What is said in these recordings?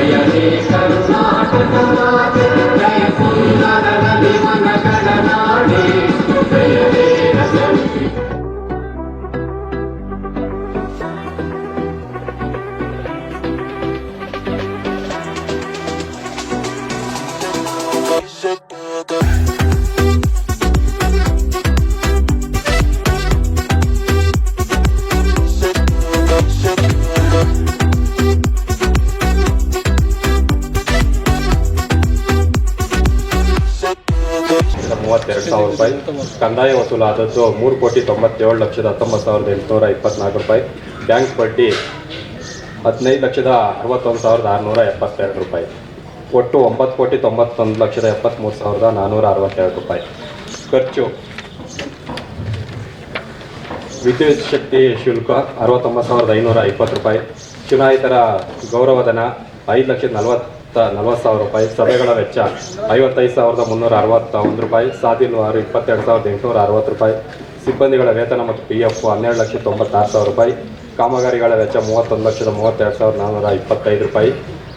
జయ కర్ణాటక ಕಂದಾಯ ವಸೂಲಾದದ್ದು ಮೂರು ಕೋಟಿ ತೊಂಬತ್ತೇಳು ಲಕ್ಷದ ಹತ್ತೊಂಬತ್ತು ಸಾವಿರದ ಎಂಟುನೂರ ಇಪ್ಪತ್ನಾಲ್ಕು ರೂಪಾಯಿ. ಬ್ಯಾಂಕ್ ಬಡ್ಡಿ ಹದಿನೈದು ಲಕ್ಷದ ಅರವತ್ತೊಂದು ಸಾವಿರದ ಆರುನೂರ ಎಪ್ಪತ್ತೆರಡು ರೂಪಾಯಿ. ಒಟ್ಟು ಒಂಬತ್ತು ಕೋಟಿ ತೊಂಬತ್ತೊಂದು ಲಕ್ಷದ ಎಪ್ಪತ್ತ್ಮೂರು ಸಾವಿರದ ನಾನ್ನೂರ ಅರವತ್ತೆರಡು ರೂಪಾಯಿ. ಖರ್ಚು. ವಿದ್ಯುತ್ ಶಕ್ತಿ ಶುಲ್ಕ ಅರವತ್ತೊಂಬತ್ತು ಸಾವಿರದ ಐನೂರ ಇಪ್ಪತ್ತು ರೂಪಾಯಿ. ಚುನಾಯಿತರ ಗೌರವಧನ ಐದು ಲಕ್ಷದ ನಲವತ್ತ ನಲವತ್ತು ಸಾವಿರ ರೂಪಾಯಿ. ಸಭೆಗಳ ವೆಚ್ಚ ಐವತ್ತೈದು ಸಾವಿರದ ಮುನ್ನೂರ ಅರವತ್ತ. ಒಂದು ರೂಪಾಯಿ. ಸಾದಿಲ್ವಾರು ಇಪ್ಪತ್ತೆರಡು ಸಾವಿರದ ಎಂಟುನೂರ ಅರವತ್ತು ರೂಪಾಯಿ. ಸಿಬ್ಬಂದಿಗಳ ವೇತನ ಮತ್ತು ಪಿ ಎಫ್ ಹನ್ನೆರಡು ಲಕ್ಷದ ತೊಂಬತ್ತಾರು ಸಾವಿರ ರೂಪಾಯಿ. ಕಾಮಗಾರಿಗಳ ವೆಚ್ಚ ಮೂವತ್ತೊಂದು ಲಕ್ಷದ ಮೂವತ್ತೆರಡು ಸಾವಿರದ ನಾನ್ನೂರ ಇಪ್ಪತ್ತೈದು ರೂಪಾಯಿ.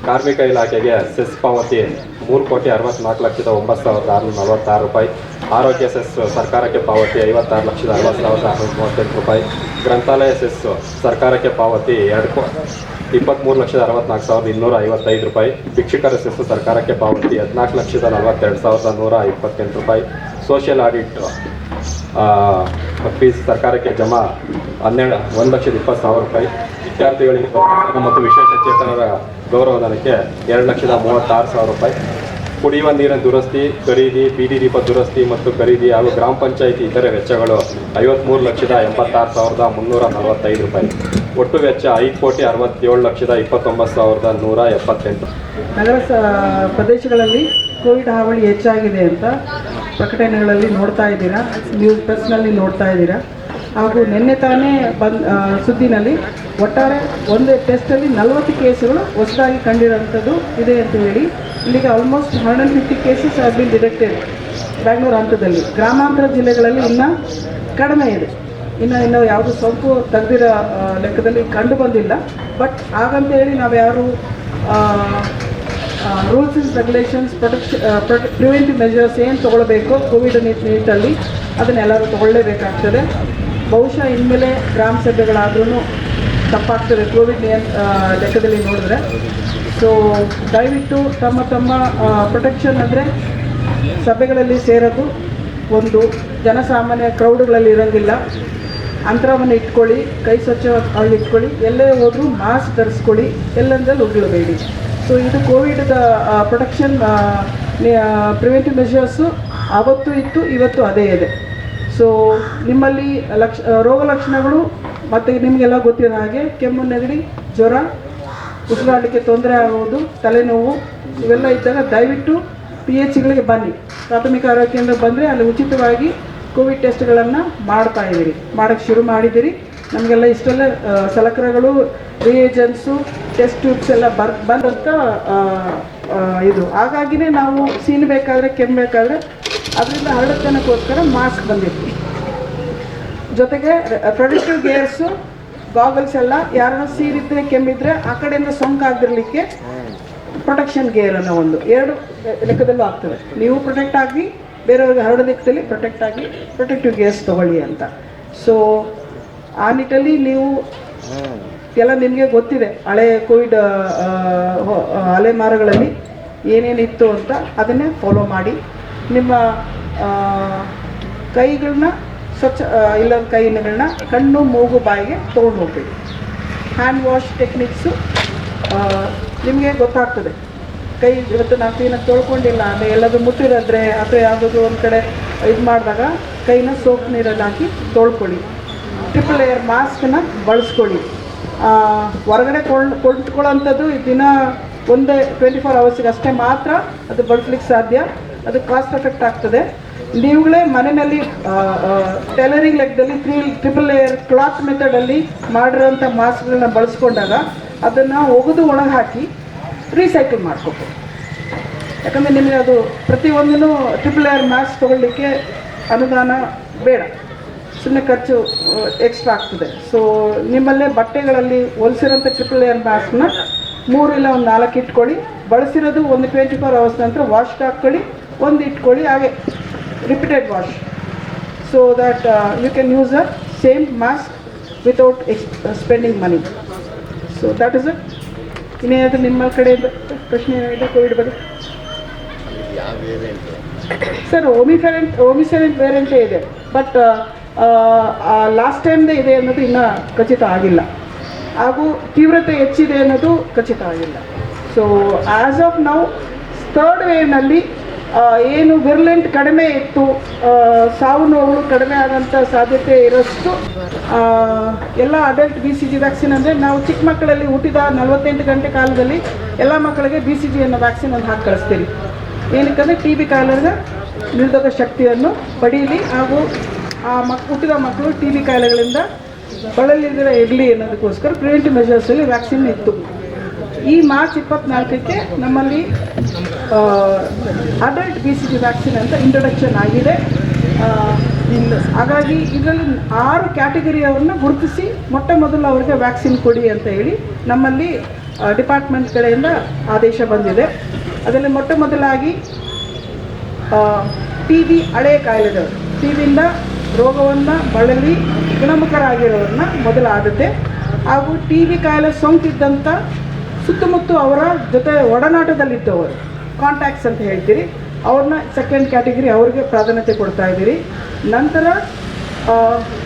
ಕಾರ್ಮಿಕ ಇಲಾಖೆಗೆ ಸೆಸ್ ಪಾವತಿ ಮೂರು ಕೋಟಿ ಅರವತ್ತ್ನಾಲ್ಕು ಲಕ್ಷದ ಒಂಬತ್ತು ಸಾವಿರದ ಆರುನೂರ ನಲವತ್ತಾರು ರೂಪಾಯಿ. ಆರೋಗ್ಯ ಸೆಸ್ ಸರ್ಕಾರಕ್ಕೆ ಪಾವತಿ ಐವತ್ತಾರು ಲಕ್ಷದ ಅರವತ್ತು ಸಾವಿರದ ಆರುನೂರ ಮೂವತ್ತೆಂಟು ರೂಪಾಯಿ. ಗ್ರಂಥಾಲಯ ಸೆಸ್ ಸರ್ಕಾರಕ್ಕೆ ಪಾವತಿ ಎರಡು ಕೋ ಇಪ್ಪತ್ತ್ಮೂರು ಲಕ್ಷದ ಅರವತ್ತ್ನಾಲ್ಕು ಸಾವಿರದ ಇನ್ನೂರ ಐವತ್ತೈದು ರೂಪಾಯಿ. ಶಿಕ್ಷಕರ ಸೆಸ್ ಸರ್ಕಾರಕ್ಕೆ ಪಾವತಿ ಹದಿನಾಲ್ಕು ಲಕ್ಷದ ನಲವತ್ತೆರಡು ಸಾವಿರದ ನೂರ ಇಪ್ಪತ್ತೆಂಟು ರೂಪಾಯಿ. ಸೋಷಿಯಲ್ ಆಡಿಟ್ ಫೀಸ್ ಸರ್ಕಾರಕ್ಕೆ ಜಮಾ ಹನ್ನೆರಡು, ಒಂದು ಲಕ್ಷದ ಇಪ್ಪತ್ತು ಸಾವಿರ ರೂಪಾಯಿ. ವಿದ್ಯಾರ್ಥಿಗಳಿಗೆ ಮತ್ತು ವಿಶೇಷ ಚೇತನರ ಗೌರವಧನಕ್ಕೆ ಎರಡು ಲಕ್ಷದ ಮೂವತ್ತಾರು ಸಾವಿರ ರೂಪಾಯಿ. ಕುಡಿಯುವ ನೀರಿನ ದುರಸ್ತಿ, ಖರೀದಿ, ಬೀದಿ ದೀಪ ದುರಸ್ತಿ ಮತ್ತು ಖರೀದಿ ಹಾಗೂ ಗ್ರಾಮ ಪಂಚಾಯಿತಿ ಇತರೆ ವೆಚ್ಚಗಳು ಐವತ್ತ್ಮೂರು ಲಕ್ಷದ ಎಂಬತ್ತಾರು ಸಾವಿರದ ಮುನ್ನೂರ ನಲವತ್ತೈದು ರೂಪಾಯಿ. ಒಟ್ಟು ವೆಚ್ಚ ಐದು ಕೋಟಿ ಅರವತ್ತೇಳು ಲಕ್ಷದ ಇಪ್ಪತ್ತೊಂಬತ್ತು ಸಾವಿರದ ನೂರ ಎಪ್ಪತ್ತೆಂಟು. ನಗರ ಪ್ರದೇಶಗಳಲ್ಲಿ ಕೋವಿಡ್ ಹಾವಳಿ ಹೆಚ್ಚಾಗಿದೆ ಅಂತ ಪ್ರಕಟಣೆಗಳಲ್ಲಿ ನೋಡ್ತಾ ಇದ್ದೀರಾ ನ್ಯೂಸ್ ಪ್ರೆಸ್ನಲ್ಲಿ ನೋಡ್ತಾ ಇದ್ದೀರಾ. ಹಾಗೂ ನಿನ್ನೆ ತಾನೇ ಬಂದ್ ಸುದ್ದಿನಲ್ಲಿ ಒಟ್ಟಾರೆ ಒಂದು ಟೆಸ್ಟಲ್ಲಿ ನಲವತ್ತು ಕೇಸುಗಳು ಹೊಸದಾಗಿ ಕಂಡಿರೋಂಥದ್ದು ಇದೆ ಅಂತ ಹೇಳಿ ಇಲ್ಲಿಗೆ almost hundred fifty cases have been detected Bangalore ಹಂತದಲ್ಲಿ. ಗ್ರಾಮಾಂತರ ಜಿಲ್ಲೆಗಳಲ್ಲಿ ಇನ್ನೂ ಕಡಿಮೆ ಇದೆ. ಇನ್ನು ಇನ್ನು ಯಾವುದು ಸೋಂಕು ತೆಗೆದಿರೋ ಲೆಕ್ಕದಲ್ಲಿ ಕಂಡು ಬಂದಿಲ್ಲ. ಬಟ್ ಹಾಗಂತ ಹೇಳಿ ನಾವು ಯಾರು rules and regulations protection protection preventive measures ಏನು ತೊಗೊಳ್ಬೇಕು ಕೋವಿಡ್ ನಿಟ್ಟಲ್ಲಿ ಅದನ್ನೆಲ್ಲರೂ ತೊಗೊಳ್ಳೇಬೇಕಾಗ್ತದೆ. ಬಹುಶಃ ಇನ್ಮೇಲೆ ಗ್ರಾಮ ಸಭೆಗಳಾದ್ರೂ ತಪ್ಪಾಗ್ತದೆ. ಕೋವಿಡ್ ನಿಯಂತ್ರ ಲೆಕ್ಕದಲ್ಲಿ ನೋಡಿದ್ರೆ. ಸೊ ದಯವಿಟ್ಟು ತಮ್ಮ ತಮ್ಮ ಪ್ರೊಟೆಕ್ಷನ್ ಅಂದರೆ ಸಭೆಗಳಲ್ಲಿ ಸೇರೋದು. ಒಂದು ಜನಸಾಮಾನ್ಯ ಕ್ರೌಡ್ಗಳಲ್ಲಿ ಇರೋಂಗಿಲ್ಲ. ಅಂತರವನ್ನು ಇಟ್ಕೊಳ್ಳಿ, ಕೈ ಸ್ವಚ್ಛವಾಗಿ ಇಟ್ಕೊಳ್ಳಿ. ಎಲ್ಲೇ ಹೋದರೂ ಮಾಸ್ಕ್ ಧರಿಸ್ಕೊಳ್ಳಿ. ಎಲ್ಲಂದಲ್ಲಿ ಉಗುಳಬೇಡಿ ಸೊ ಇದು ಕೋವಿಡ್ದ ಪ್ರೊಟೆಕ್ಷನ್ ಪ್ರಿವೆಂಟಿವ್ ಮೆಷರ್ಸು ಆವತ್ತು ಇತ್ತು, ಇವತ್ತು ಅದೇ ಇದೆ. ಸೊ ನಿಮ್ಮಲ್ಲಿ ಲಕ್ಷ ರೋಗ ಲಕ್ಷಣಗಳು ಮತ್ತು ನಿಮಗೆಲ್ಲ ಗೊತ್ತಿರೋ ಹಾಗೆ ಕೆಮ್ಮು, ನೆಗಡಿ, ಜ್ವರ, ಉಸಿರಾಡಲಿಕ್ಕೆ ತೊಂದರೆ ಆಗುವುದು ತಲೆನೋವು, ಇವೆಲ್ಲ ಇದ್ದಾಗ ದಯವಿಟ್ಟು ಪಿ ಎಚ್ಗಳಿಗೆ ಬನ್ನಿ. ಪ್ರಾಥಮಿಕ ಆರೋಗ್ಯ ಕೇಂದ್ರ ಬಂದರೆ ಅಲ್ಲಿ ಉಚಿತವಾಗಿ ಕೋವಿಡ್ ಟೆಸ್ಟ್ಗಳನ್ನು ಮಾಡ್ತಾ ಇದ್ದೀರಿ. ಮಾಡೋಕ್ಕೆ ಶುರು ಮಾಡಿದ್ದೀರಿ. ನಮಗೆಲ್ಲ ಇಷ್ಟೆಲ್ಲ ಸಲಕರಣೆಗಳು ರಿಯೇಜನ್ಸು ಟೆಸ್ಟ್ ಟ್ಯೂಬ್ಸ್ ಎಲ್ಲ ಬರ್ ಬಂದಂಥ ಇದು. ಹಾಗಾಗಿನೇ ನಾವು ಸೀನ್ ಬೇಕಾದರೆ ಕೆಮ್ಮಬೇಕಾದ್ರೆ ಅದರಿಂದ ಹರಡತನಕ್ಕೋಸ್ಕರ ಮಾಸ್ಕ್ ಬಂದಿತ್ತು ಜೊತೆಗೆ ಪ್ರೊಡಕ್ಟಿವ್ ಗೇರ್ಸು ಗಾಗಲ್ಸ್ ಎಲ್ಲ ಯಾರನ್ನ ಸೀರಿದ್ರೆ, ಕೆಮ್ಮಿದ್ರೆ ಆ ಕಡೆಯಿಂದ ಸೋಂಕಾಗದಿರಲಿಕ್ಕೆ ಪ್ರೊಟೆಕ್ಷನ್ ಗೇರ್ ಅನ್ನೋ ಒಂದು. ಎರಡು ಲೆಕ್ಕದಲ್ಲೂ ಆಗ್ತದೆ ನೀವು ಪ್ರೊಟೆಕ್ಟ್ ಆಗಿ, ಬೇರೆಯವ್ರಿಗೆ ಹರಡೋ ದಿಕ್ಕದಲ್ಲಿ ಪ್ರೊಟೆಕ್ಟ್ ಆಗಿ ಪ್ರೊಟೆಕ್ಟಿವ್ ಗೇರ್ಸ್ ತಗೊಳ್ಳಿ ಅಂತ. ಸೊ ಆ ನಿಟ್ಟಲ್ಲಿ ನೀವು ಎಲ್ಲ ನಿಮಗೆ ಗೊತ್ತಿದೆ, ಹಳೆ ಕೋವಿಡ್ ಅಲೆಮಾರುಗಳಲ್ಲಿ ಏನೇನಿತ್ತು ಅಂತ ಅದನ್ನೇ ಫಾಲೋ ಮಾಡಿ. ನಿಮ್ಮ ಕೈಗಳನ್ನ ಸ್ವಚ್ಛ ಇಲ್ಲದ ಇಲ್ಲ ಕೈಗಳನ್ನ ಕಣ್ಣು, ಮೂಗು, ಬಾಯಿಗೆ ತೊಗೊಂಡು ಹೋಗ್ಬೇಕು. ಹ್ಯಾಂಡ್ ವಾಶ್ ಟೆಕ್ನಿಕ್ಸು ನಿಮಗೆ ಗೊತ್ತಾಗ್ತದೆ. ಕೈ ಇವತ್ತು ನಾವು ಕ್ಲೀನಾಗಿ ತೊಳ್ಕೊಂಡಿಲ್ಲ ಅಂದರೆ ಎಲ್ಲಾದರೂ ಮುಟ್ಟಿರೋದ್ರೆ ಅಥವಾ ಯಾವುದಾದ್ರು ಒಂದು ಕಡೆ ಇದು ಮಾಡಿದಾಗ ಕೈನ ಸೋಪ್ ನೀರಲ್ಲಿ ಹಾಕಿ ತೊಳ್ಕೊಳ್ಳಿ. Triple layer ಮಾಸ್ಕನ್ನ ಬಳಸ್ಕೊಳ್ಳಿ. ಹೊರಗಡೆ ಕೊಳ್ ಕೊಂಡ್ಕೊಳ್ಳೋಂಥದ್ದು ದಿನ ಒಂದೇ ಟ್ವೆಂಟಿ ಫೋರ್ ಅವರ್ಸಿಗೆ ಅಷ್ಟೇ ಮಾತ್ರ ಅದು ಬಳಸ್ಲಿಕ್ಕೆ ಸಾಧ್ಯ. ಅದು ಕಾಸ್ಟ್ ಎಫೆಕ್ಟ್ ಆಗ್ತದೆ. ನೀವುಗಳೇ ಮನೆಯಲ್ಲಿ ಟೈಲರಿಂಗ್ ಲೆಕ್ಕದಲ್ಲಿ ತ್ರೀ ಟ್ರಿಪಲ್ ಲೇಯರ್ ಕ್ಲಾತ್ ಮೆಥಡಲ್ಲಿ ಮಾಡಿರೋಂಥ ಮಾಸ್ಕ್ಗಳನ್ನ ಬಳಸ್ಕೊಂಡಾಗ ಅದನ್ನು ಒಗೆದು ಒಣಗಿ ಹಾಕಿ ರೀಸೈಕಲ್ ಮಾಡ್ಕೋಬೋದು ಯಾಕಂದರೆ ನಿಮಗೆ ಅದು ಪ್ರತಿಯೊಂದೂ ಟ್ರಿಪಲ್ ಲೇಯರ್ ಮಾಸ್ಕ್ ತೊಗೊಳ್ಳಿಕ್ಕೆ ಅನುದಾನ ಬೇಡ. ಸುಮ್ಮನೆ ಖರ್ಚು ಎಕ್ಸ್ಟ್ರಾ ಆಗ್ತದೆ. ಸೊ ನಿಮ್ಮಲ್ಲೇ ಬಟ್ಟೆಗಳಲ್ಲಿ ಹೊಲಿಸಿರೋಂಥ ಟ್ರಿಪಲ್ ಲೇಯರ್ ಮಾಸ್ಕ್ನ ಮೂರು ಇಲ್ಲ ಒಂದು ನಾಲ್ಕು ಇಟ್ಕೊಳ್ಳಿ. ಬಳಸಿರೋದು ಒಂದು ಟ್ವೆಂಟಿ ಫೋರ್ ಅವರ್ಸ್ ನಂತರ ವಾಶ್ಗೆ ಹಾಕ್ಕೊಳ್ಳಿ, ಒಂದು ಇಟ್ಕೊಳ್ಳಿ, ಹಾಗೆ. Repeated wash so that you can use a same mask without ex spending money so that is it. ಇನ್ನೇನಾದರೂ ನಿಮ್ಮ ಕಡೆ ಪ್ರಶ್ನೆ ಏನಾಗಿದೆ ಕೋವಿಡ್ ಬಗ್ಗೆ? ಸರ್ ಓಮಿಫೆರೆಂಟ್ ಓಮಿಸೆರೆಂಟ್ ವೇರೆಂಟೇ ಇದೆ. ಬಟ್ ಲಾಸ್ಟ್ ಟೈಮ್ದೇ ಇದೆ ಅನ್ನೋದು ಇನ್ನೂ ಖಚಿತ ಆಗಿಲ್ಲ. ಹಾಗೂ ತೀವ್ರತೆ ಹೆಚ್ಚಿದೆ ಅನ್ನೋದು ಖಚಿತ ಆಗಿಲ್ಲ. So as of now third ವೇವ್ನಲ್ಲಿ ಏನು ವಿರ್ಲೆಂಟ್ ಕಡಿಮೆ ಇತ್ತು ಸಾವು ನೋವುಗಳು ಕಡಿಮೆ ಆದಂಥ ಸಾಧ್ಯತೆ ಇರೋಷ್ಟು ಎಲ್ಲ adult B C G vaccine ಅಂದರೆ ನಾವು ಚಿಕ್ಕ ಮಕ್ಕಳಲ್ಲಿ ಹುಟ್ಟಿದ ನಲವತ್ತೆಂಟು ಗಂಟೆ ಕಾಲದಲ್ಲಿ ಎಲ್ಲ ಮಕ್ಕಳಿಗೆ ಬಿ ಸಿ ಜಿ ಅನ್ನೋ ವ್ಯಾಕ್ಸಿನ್ ಒಂದು ಹಾಕಿ ಕಳಿಸ್ತೀವಿ ಏನಕ್ಕಂದರೆ ಟಿ ಬಿ ಕಾಯಿಲೆಗಳ ನಿರ್ಧಕ ಶಕ್ತಿಯನ್ನು ಪಡೀಲಿ ಹಾಗೂ ಆ ಮಕ್ ಹುಟ್ಟಿದ ಮಕ್ಕಳು ಟಿ ಬಿ ಕಾಯಿಲೆಗಳಿಂದ ಬಳಲಿದ್ರೆ ಇರಲಿ ಅನ್ನೋದಕ್ಕೋಸ್ಕರ ಪ್ರಿವೆಂಟಿವ್ ಮೆಷರ್ಸಲ್ಲಿ ವ್ಯಾಕ್ಸಿನ್ ಇತ್ತು. ಈ ಮಾರ್ಚ್ ಇಪ್ಪತ್ನಾಲ್ಕಕ್ಕೆ ನಮ್ಮಲ್ಲಿ adult B C G vaccine ಅಂತ ಇಂಟ್ರೊಡಕ್ಷನ್ ಆಗಿದೆ. ಹಾಗಾಗಿ ಇದರಲ್ಲಿ ಆರು ಕ್ಯಾಟಗರಿಯವ್ರನ್ನ ಗುರುತಿಸಿ ಮೊಟ್ಟ ಮೊದಲು ಅವರಿಗೆ ವ್ಯಾಕ್ಸಿನ್ ಕೊಡಿ ಅಂತ ಹೇಳಿ ನಮ್ಮಲ್ಲಿ ಡಿಪಾರ್ಟ್ಮೆಂಟ್ ಕಡೆಯಿಂದ ಆದೇಶ ಬಂದಿದೆ. ಅದರಲ್ಲಿ ಮೊಟ್ಟ ಮೊದಲಾಗಿ ಟಿ ಬಿ ಹಳೆ ಕಾಯಿಲೆದವರು ಟಿ ಬಿಯಿಂದ ರೋಗವನ್ನು ಬಳಲಿ ಗುಣಮುಖರಾಗಿರೋರನ್ನ ಮೊದಲ ಆದ್ಯತೆ ಹಾಗೂ ಟಿ ಬಿ ಕಾಯಿಲೆ ಸೋಂಕಿದ್ದಂಥ ಸುತ್ತಮುತ್ತ ಅವರ ಜೊತೆ ಒಡನಾಟದಲ್ಲಿದ್ದವರು. ಕಾಂಟ್ಯಾಕ್ಟ್ಸ್ ಅಂತ ಹೇಳ್ತೀರಿ. ಅವ್ರನ್ನ ಸೆಕೆಂಡ್ ಕ್ಯಾಟಗರಿ ಅವ್ರಿಗೆ ಪ್ರಾಧಾನ್ಯತೆ ಕೊಡ್ತಾ ಇದ್ದೀರಿ. ನಂತರ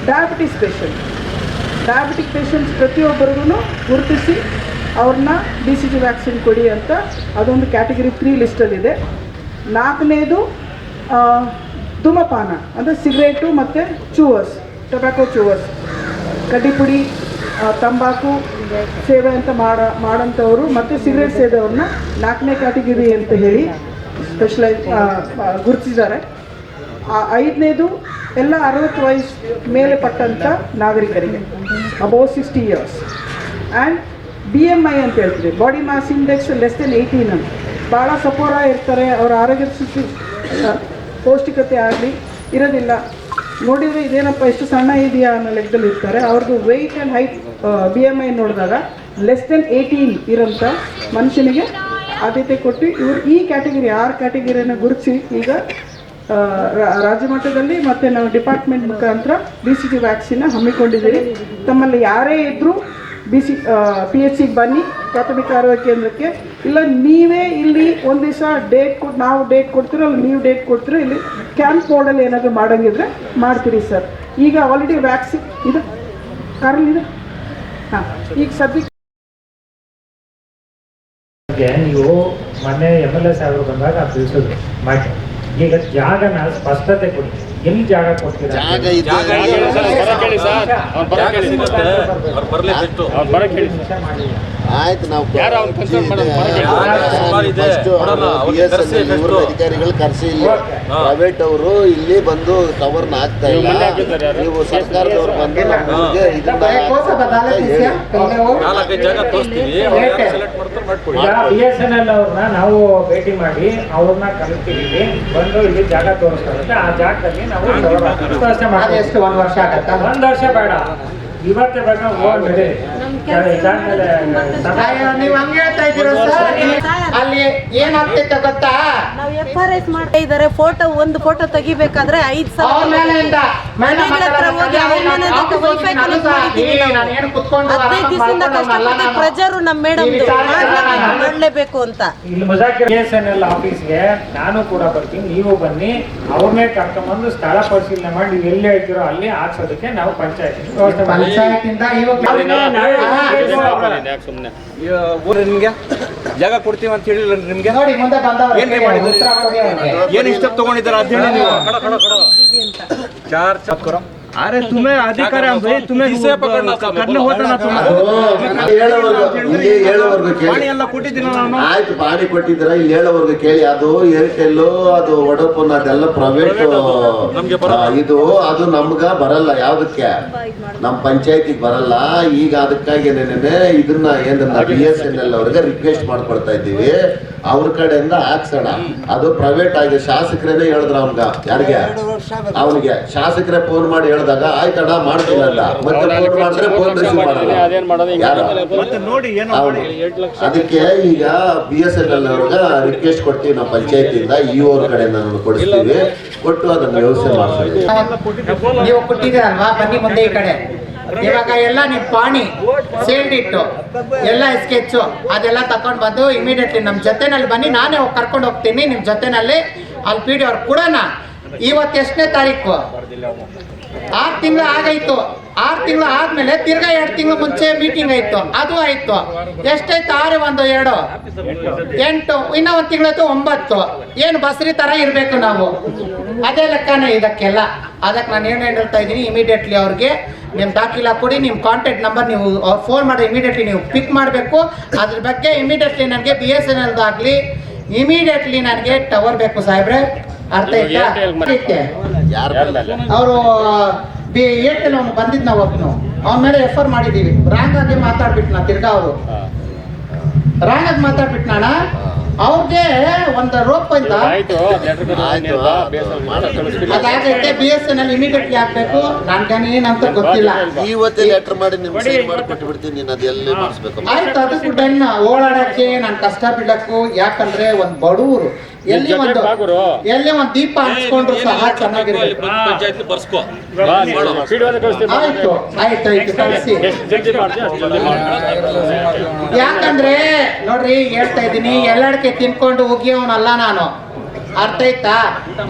ಡಯಾಬಿಟಿಸ್ ಪೇಷಂಟ್ ಡಯಾಬಿಟಿಕ್ ಪೇಷಂಟ್ಸ್ ಪ್ರತಿಯೊಬ್ಬರಿಗೂ ಗುರುತಿಸಿ ಅವ್ರನ್ನ ಡಿ ಸಿ ಜಿ ವ್ಯಾಕ್ಸಿನ್ ಕೊಡಿ ಅಂತ ಅದೊಂದು ಕ್ಯಾಟಗರಿ ತ್ರೀ ಲಿಸ್ಟಲ್ಲಿದೆ ನಾಲ್ಕನೇದು ಧೂಮಪಾನ, ಅಂದರೆ ಸಿಗರೇಟು ಮತ್ತು ಚೂವರ್ಸ್ ಟೊಬ್ಯಾಕೊ ಚೂವರ್ಸ್ ಕಡ್ಡಿಪುಡಿ ತಂಬಾಕು ಸೇವೆ ಅಂತ ಮಾಡ ಮಾಡೋಂಥವ್ರು ಮತ್ತು ಸಿಗರೇಟ್ ಸೇದವ್ರನ್ನ ನಾಲ್ಕನೇ ಕ್ಯಾಟಗಿರಿ ಅಂತ ಹೇಳಿ ಸ್ಪೆಷಲೈಸ್ ಗುರುತಿಸಿದ್ದಾರೆ. ಐದನೇದು ಎಲ್ಲ ಅರವತ್ತು ವಯಸ್ಸು ಮೇಲೆ ಪಟ್ಟಂಥ ನಾಗರಿಕರಿಗೆ above sixty years and B M I ಅಂತ ಹೇಳ್ತೀವಿ. Body mass index less than eighteen ಅಂತ. ಭಾಳ ಸಪೋರ ಇರ್ತಾರೆ, ಅವರ ಆರೋಗ್ಯ ಸ್ಥಿತಿ ಪೌಷ್ಟಿಕತೆ ಆಗಲಿ, ಇರೋದಿಲ್ಲ. ನೋಡಿದರೆ ಇದೇನಪ್ಪ ಎಷ್ಟು ಸಣ್ಣ ಇದೆಯಾ ಅನ್ನೋ ಲೆಕ್ಕದಲ್ಲಿ ಇರ್ತಾರೆ ಅವ್ರದ್ದು weight and height B M I ನೋಡಿದಾಗ ಲೆಸ್ ದೆನ್ ಏಯ್ಟೀನ್ ಇರೋಂಥ ಮನುಷ್ಯನಿಗೆ ಆದ್ಯತೆ ಕೊಟ್ಟು ಇವರು ಈ ಕ್ಯಾಟಗರಿ ಆರು ಕ್ಯಾಟಗರಿಯನ್ನು ಗುರುತಿಸಿ ಈಗ ರಾಜ್ಯ ಮಟ್ಟದಲ್ಲಿ ಮತ್ತು ನಾವು ಡಿಪಾರ್ಟ್ಮೆಂಟ್ ಮುಖಾಂತರ ಬಿ ಸಿ ಜಿ ವ್ಯಾಕ್ಸಿನ ಹಮ್ಮಿಕೊಂಡಿದ್ದೀರಿ ತಮ್ಮಲ್ಲಿ ಯಾರೇ ಇದ್ದರೂ ಬಿ ಸಿ ಪಿ ಎಚ್ ಸಿಗೆ ಬನ್ನಿ, ಪ್ರಾಥಮಿಕ ಆರೋಗ್ಯ ಕೇಂದ್ರಕ್ಕೆ. ಇಲ್ಲ, ನೀವೇ ಇಲ್ಲಿ ಒಂದು ದಿವಸ ಡೇಟ್ ಕೊಟ್ಟು ನಾವು ಡೇಟ್ ಕೊಡ್ತೀರೋ, ಅಲ್ಲಿ ನೀವು ಡೇಟ್ ಕೊಡ್ತೀರೋ, ಇಲ್ಲಿ ಕ್ಯಾಂಪ್ ಮೋಡಲ್ಲಿ ಏನಾದರೂ ಮಾಡೋಂಗಿದ್ರೆ ಮಾಡ್ತೀರಿ ಸರ್. ಈಗ ಆಲ್ರೆಡಿ ವ್ಯಾಕ್ಸಿನ್ ಇದು ಕಾರಲ್ಲಿ ಇದೆ ಈಗ ಸದ್ಯಕ್ಕೆ ನೀವು ಮೊನ್ನೆ ಎಂ ಎಲ್ ಎ ಸಾಹೇಬರು ಬಂದಾಗ ತಿಳಿಸಿದ್ರು. ಮಾಡಿ. ಈಗ ಜಾಗನ ಸ್ಪಷ್ಟತೆ ಕೊಡಿ. ಎಲ್ಲಿ ಜಾಗ ಕೊಡ್ತೀರಾ? ಜಾಗ ಇದೆ. ಆಯ್ತು ನಾವು. ಅಧಿಕಾರಿಗಳು ಕರೆಸಿ ಇಲ್ಲಿ ಪ್ರೈವೇಟ್ ಅವರು ಇಲ್ಲಿ ಬಂದು ಕವರ್ನ ಹಾಕ್ತಾ ಇಲ್ಲ. ನೀವು ಸರ್ಕಾರದವರು ಬಂದು ನಮಗೆ ಇದನ್ನ ನಾಲ್ಕೈದು ಜಾಗ ತೋರಿಸ್ತೀವಿ ಸೆಲೆಕ್ಟ್ ಮಾಡ್ತಾರೆ ಮಾಡ್ಕೊಳ್ಳಿ. ಈಗ ಬಿ ಎಸ್ ಎನ್ ಎಲ್ ಅವ್ರನ್ನ ನಾವು ಭೇಟಿ ಮಾಡಿ ಅವ್ರನ್ನ ಕರಿತೀವಿ ಬಂದು ಇಲ್ಲಿ ಜಾಗ ತೋರಿಸ್ತಾರೆ ಆ ಜಾಗದಲ್ಲಿ ನಾವು. ಎಷ್ಟು ಒಂದು ವರ್ಷ ಆಗತ್ತಾ? ಒಂದ್ ವರ್ಷ ಬೇಡ. ಇವತ್ತೇ ಹೋಗಿ ಅಯ್ಯೋ, ನೀವ್ ಹಂಗೆ ಹೇಳ್ತಾ ಇದ್ದೀರಾ ಸರ್? ಅಲ್ಲಿ ಏನಾಗ್ತೈತೆ ಗೊತ್ತಾ? ನಾವು ಎಫ್ ಆರ್ ಎಸ್ ಮಾಡ್ತಾ ಇದ್ದಾರೆ ಫೋಟೋ ಒಂದು ಫೋಟೋ ತೆಗಿಬೇಕಾದ್ರೆ ಐದ್ ಅವ್ರ ಸಾವಿರ ಮನೆಗಳ ಹತ್ರ ಹೋಗಿ ಅವ್ರ ಮನೆ ಹತ್ರ ವೈಫೈ ಕನೆಕ್ಟ್ ಮಾಡಿದ್ದೀವಿ ನಾವು ನಾನೇನು ಕುತ್ಕೊಂಡು ಹದಿನೈದು ದಿವಸದಿಂದ ಕಷ್ಟಪಟ್ಟು ಪ್ರಜರು ನಮ್ಮ ಮೇಡಮ್ ಮಾಡಲೇಬೇಕು ಅಂತ. ಇಲ್ಲಿ Muzakir B S N L ಆಫೀಸ್ಗೆ ನಾನು ಕೂಡ ಬರ್ತೀನಿ ನೀವು ಬನ್ನಿ ಅವ್ರನ್ನೇ ಕರ್ಕೊಂಡ್ಬಂದು ಸ್ಥಳ ಪರಿಶೀಲನೆ ಮಾಡಿ ನೀವು ಎಲ್ಲಿ ಹೇಳ್ತೀರೋ ಅಲ್ಲಿ ಹಾಕ್ಸೋದಕ್ಕೆ ನಾವು ಪಂಚಾಯತ್ ವ್ಯವಸ್ಥೆ ಮಾಡ್ತೀವಿ. ನಿಮ್ಗೆ ಜಾಗ ಕೊಡ್ತೀವಿ ಅಂತ ಹೇಳಿಲ್ಲ ನಿಮ್ಗೆ ನೋಡಿ ಮುಂದೆ ಬಂದವರು ಏನ್ರಿ ಮಾಡಿದ್ರು? ಉತ್ತರ ಕೊಡಿ ಅವ್ರಿಗೆ. ಏನ್ ಇಷ್ಟ ತಗೊಂಡಿದ್ದಾರೆ ಅಂತ ಹೇಳಿ ನೀವು ಚಾರ್ ಚಾರ್ अरे तुम्हें अधिकार है भाई तुम्हें करने होता ना तुम्हें ಅದು ಹೇಳೋವರ್ಗು ಇಲ್ಲಿ ಹೇಳೋವರ್ಗು ಪಾಣಿ ಕೇಳಿ ಎಲ್ಲ ಕೊಟ್ಟಿದ್ದೀನಿ ನಾನು ಆಯ್ತು ಪಾಣಿ ಕೊಟ್ಟಿದ್ದೀರ ಇಲ್ಲಿ ಹೇಳೋವರ್ಗು ಕೇಳಿ ಅದು ಏರ್ಟೆಲ್ಲು ಅದು ವಡೋಫೋನ್ ಅದೆಲ್ಲ ಪ್ರೈವೇಟ್ ನಮ್ಗೆ ಬರಲ್ಲ. ಇದು ಅದು ನಮ್ಗ ಬರಲ್ಲ ಯಾವ್ದಕ್ಕೆ ನಮ್ ಪಂಚಾಯತಿಗೆ ಬರಲ್ಲ ಈಗ ಅದಕ್ಕಾಗಿ ಏನೇನೆ ಇದನ್ನ ಏನನ್ನ ಬಿ ಎಸ್ ಎನ್ ಎಲ್ ಅವ್ರಿಗೆ ರಿಕ್ವೆಸ್ಟ್ ಮಾಡ್ಕೊಳ್ತಾ ಇದ್ದೀವಿ ಅವ್ರ ಕಡೆಯಿಂದ ಹಾಕ್ಸೋಣ. ಅದು ಪ್ರೈವೇಟ್ ಆಗಿದೆ ಶಾಸಕರೇನೆ ಹೇಳಿದ್ರ ಅವನ್ಗ. ಯಾರಿಗೆ? ಅವನಿಗೆ. ಶಾಸಕರೇ ಫೋನ್ ಮಾಡಿ ಹೇಳಿದಾಗ ಆಯ್ತಣ್ಣ ಮಾಡ್ತಿಲ್ಲ ಮತ್ತೆ ಫೋನ್ ಮಾಡಿದ್ರೆ ಫೋನ್ ರಿಸೀವ್ ಮಾಡಲ್ಲ. ಅದೇನ್ ಮಾಡೋದು? ಹಿಂಗೆ ಮತ್ತೆ ನೋಡಿ ಏನೋ ಹೌದು. ಅದಕ್ಕೆ ಈಗ ಬಿ ಎಸ್ ಎನ್ ಎಲ್ ಅವ್ರಿಗೆ ರಿಕ್ವೆಸ್ಟ್ ಕೊಡ್ತೀವಿ ನಾವು ಪಂಚಾಯತಿಯಿಂದ. ಇ ಅವ್ರ ಕಡೆಯಿಂದ ನಾನು ಕೊಡಿಸ್ತೀವಿ. ಕೊಟ್ಟು ಅದನ್ನ ವ್ಯವಸ್ಥೆ ಮಾಡ್ತೀವಿ ನೀವು ಕೊಟ್ಟಿದ್ದೀರಲ್ವಾ? ಬನ್ನಿ ಮುಂದೆ ಈ ಕಡೆ. ಇವಾಗ ಎಲ್ಲ ನಿಮ್ ಪಾಣಿ ಸೇಲ್ಡಿಟ್ಟು ಎಲ್ಲ ಸ್ಕೆಚ್ಚು ಅದೆಲ್ಲ ತಕೊಂಡ್ ಬಂದು ಇಮಿಡಿಯೇಟ್ಲಿ ನಮ್ಮ ಜೊತೆನಲ್ಲಿ ಬನ್ನಿ. ನಾನೇ ಕರ್ಕೊಂಡು ಹೋಗ್ತೀನಿ ನಿಮ್ಮ ಜೊತೆನಲ್ಲಿ. ಅಲ್ಲಿ ಪಿ ಡಿ ಅವ್ರು ಕೊಡೋಣ. ಇವತ್ತು ಎಷ್ಟನೇ ತಾರೀಕು? ಆರು ತಿಂಗಳು ಆಗೈತು. ಆರು ತಿಂಗಳು ಆದ್ಮೇಲೆ ತಿರ್ಗಾ ಎರಡು ತಿಂಗಳು ಮುಂಚೆ ಮೀಟಿಂಗ್ ಆಯ್ತು. ಅದು ಆಯ್ತು. ಎಷ್ಟಾಯ್ತು ಆರು, ಒಂದು, ಎರಡು. ಎಂಟು. ಇನ್ನ ಒಂದು ತಿಂಗಳದ್ದು ಒಂಬತ್ತು. ಏನು ಬಸ್ರಿ ತರ ಇರಬೇಕು ನಾವು. ಅದೇ ಲೆಕ್ಕನೇ ಇದಕ್ಕೆಲ್ಲ. ಅದಕ್ಕೆ ನಾನು ಏನು ಹೇಳ್ತಾ ಇದ್ದೀನಿ ಇಮಿಡಿಯೇಟ್ಲಿ ಅವ್ರಿಗೆ ನಿಮ್ಮ ದಾಖಲೆ ಕೊಡಿ ನಿಮ್ಮ ಕಾಂಟ್ಯಾಕ್ಟ್ ನಂಬರ್ ನೀವು ಅವ್ರು ಫೋನ್ ಮಾಡಿ ಇಮಿಡಿಯೇಟ್ಲಿ ನೀವು ಪಿಕ್ ಮಾಡಬೇಕು. ಅದ್ರ ಬಗ್ಗೆ ಇಮಿಡಿಯೇಟ್ಲಿ ನನಗೆ ಬಿ ಎಸ್ ಎನ್ ಎಲ್ದಾಗಲಿ ಇಮಿಡಿಯೇಟ್ಲಿ ನನಗೆ ಟವರ್ ಬೇಕು ಸಾಹೇಬ್ರೆ. ಅರ್ಥ ಆಯ್ತಾ? ಯಾರು ಅವರು ಬಿ ಏರ್ಟೆಲ್ ಅವನು ಬಂದಿದ್ದ ನಾವು ಒಬ್ಬನು ಅವನ ಮೇಲೆ ರೆಫರ್ ಮಾಡಿದ್ದೀವಿ ರಾಂಗ್ ಆಗಿ ಮಾತಾಡ್ಬಿಟ್ನ ತಿರ್ಗಾ ಅವರು. ರಾಂಗ್ ಆಗಿ ಮಾತಾಡ್ಬಿಟ್ನಣ್ಣ ಅವ್ರಿಗೆ ಒಂದು ರೋಪ್ ಅಂತ. ಆಯ್ತು. ಆಯ್ತು. ಅದಾಗೈತೆ B S N L immediately ಹಾಕ್ಬೇಕು. ನನ್ಗೇನು ಏನಂತ ಗೊತ್ತಿಲ್ಲ. ಇವತ್ತೇ ಲೆಟರ್ ಮಾಡಿ ನಿಮ್ಗೆ ಸೈನ್ ಮಾಡಿ ಕೊಟ್ಟು ಬಿಡ್ತೀನಿ ನೀನು ಅದೆಲ್ಲ ಮಾಡಿಸ್ಬೇಕು ಆಯ್ತು ಅದಕ್ಕೂ ಡನ್ ಓಡಾಡಕ್ಕೆ ನಾನು ಕಷ್ಟ ಬಿಡಕ್ಕೂ ಯಾಕಂದ್ರೆ ಒಂದು ಬಡವರು ಎಲ್ಲಿ ಒಂದು. ಎಲ್ಲಿ ಒಂದ್ ದೀಪ ಹಚ್ಕೊಂಡ್ರು ಸಹ ಚೆನ್ನಾಗಿರ್ಬೇಕು ಆಯ್ತು ಆಯ್ತು ಆಯ್ತು ಕಳಿಸಿ. ಯಾಕಂದ್ರೆ ನೋಡ್ರಿ ಹೇಳ್ತಾ ಇದ್ದೀನಿ ಎಲ್ಲಡಕ್ಕೆ ತಿನ್ಕೊಂಡು ಉಗಿಯವನಲ್ಲ ನಾನು. ಅರ್ಥ ಆಯ್ತಾ?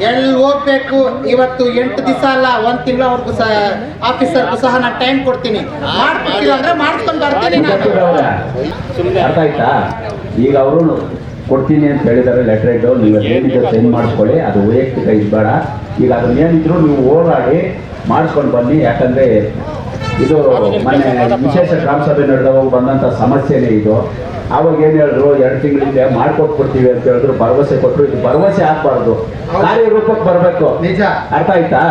ಎಲ್ಲಿ ಹೋಗ್ಬೇಕು? ಇವತ್ತು ಎಂಟು ದಿವಸ ಅಲ್ಲ ಒಂದ್ ತಿಂಗಳು ಅವ್ರಿಗೂ ಸಹ ಆಫೀಸರ್ಗೂ ಸಹ ನಾನು ಟೈಮ್ ಕೊಡ್ತೀನಿ. ಮಾಡ್ಕೊಟ್ಟಿಲ್ಲ ಅಂದ್ರೆ ಮಾಡ್ಕೊಂಡು ಬರ್ತೀನಿ ನಾನು. ಅರ್ಥ ಆಯ್ತಾ? ಈಗ ಅವರು ಕೊಡ್ತೀನಿ ಅಂತ ಹೇಳಿದ್ದಾರೆ ಲೆಟರ್ ಇಟ್ಟು ನೀವು ಏನಿದೆ ಸೆಂಡ್ ಮಾಡಿಸ್ಕೊಳ್ಳಿ ಅದು ವೈಯಕ್ತಿಕ ಇದು ಬೇಡ. ಈಗ ಅದನ್ನ ಏನಿದ್ರು ನೀವು ಹೋರಾಡಿ ಮಾಡಿಸ್ಕೊಂಡು ಬನ್ನಿ. ಯಾಕಂದ್ರೆ ಇದು ಮೊನ್ನೆ ವಿಶೇಷ ಗ್ರಾಮ ಸಭೆ ನಡೆದವಾಗ ಬಂದಂಥ ಸಮಸ್ಯೆನೇ ಇದು. ಆವಾಗ ಏನು ಹೇಳಿದ್ರು ಎರಡು ತಿಂಗಳಿಂದ ಮಾಡ್ಕೊಟ್ಬಿಡ್ತೀವಿ ಅಂತ ಹೇಳಿದ್ರು. ಭರವಸೆ ಕೊಟ್ಟರು ಇದು ಭರವಸೆ ಆಗ್ಬಾರ್ದು. ಕಾರ್ಯರೂಪಕ್ಕೆ ಬರಬೇಕು. ನಿಜ. ಅರ್ಥ ಆಯ್ತಾ?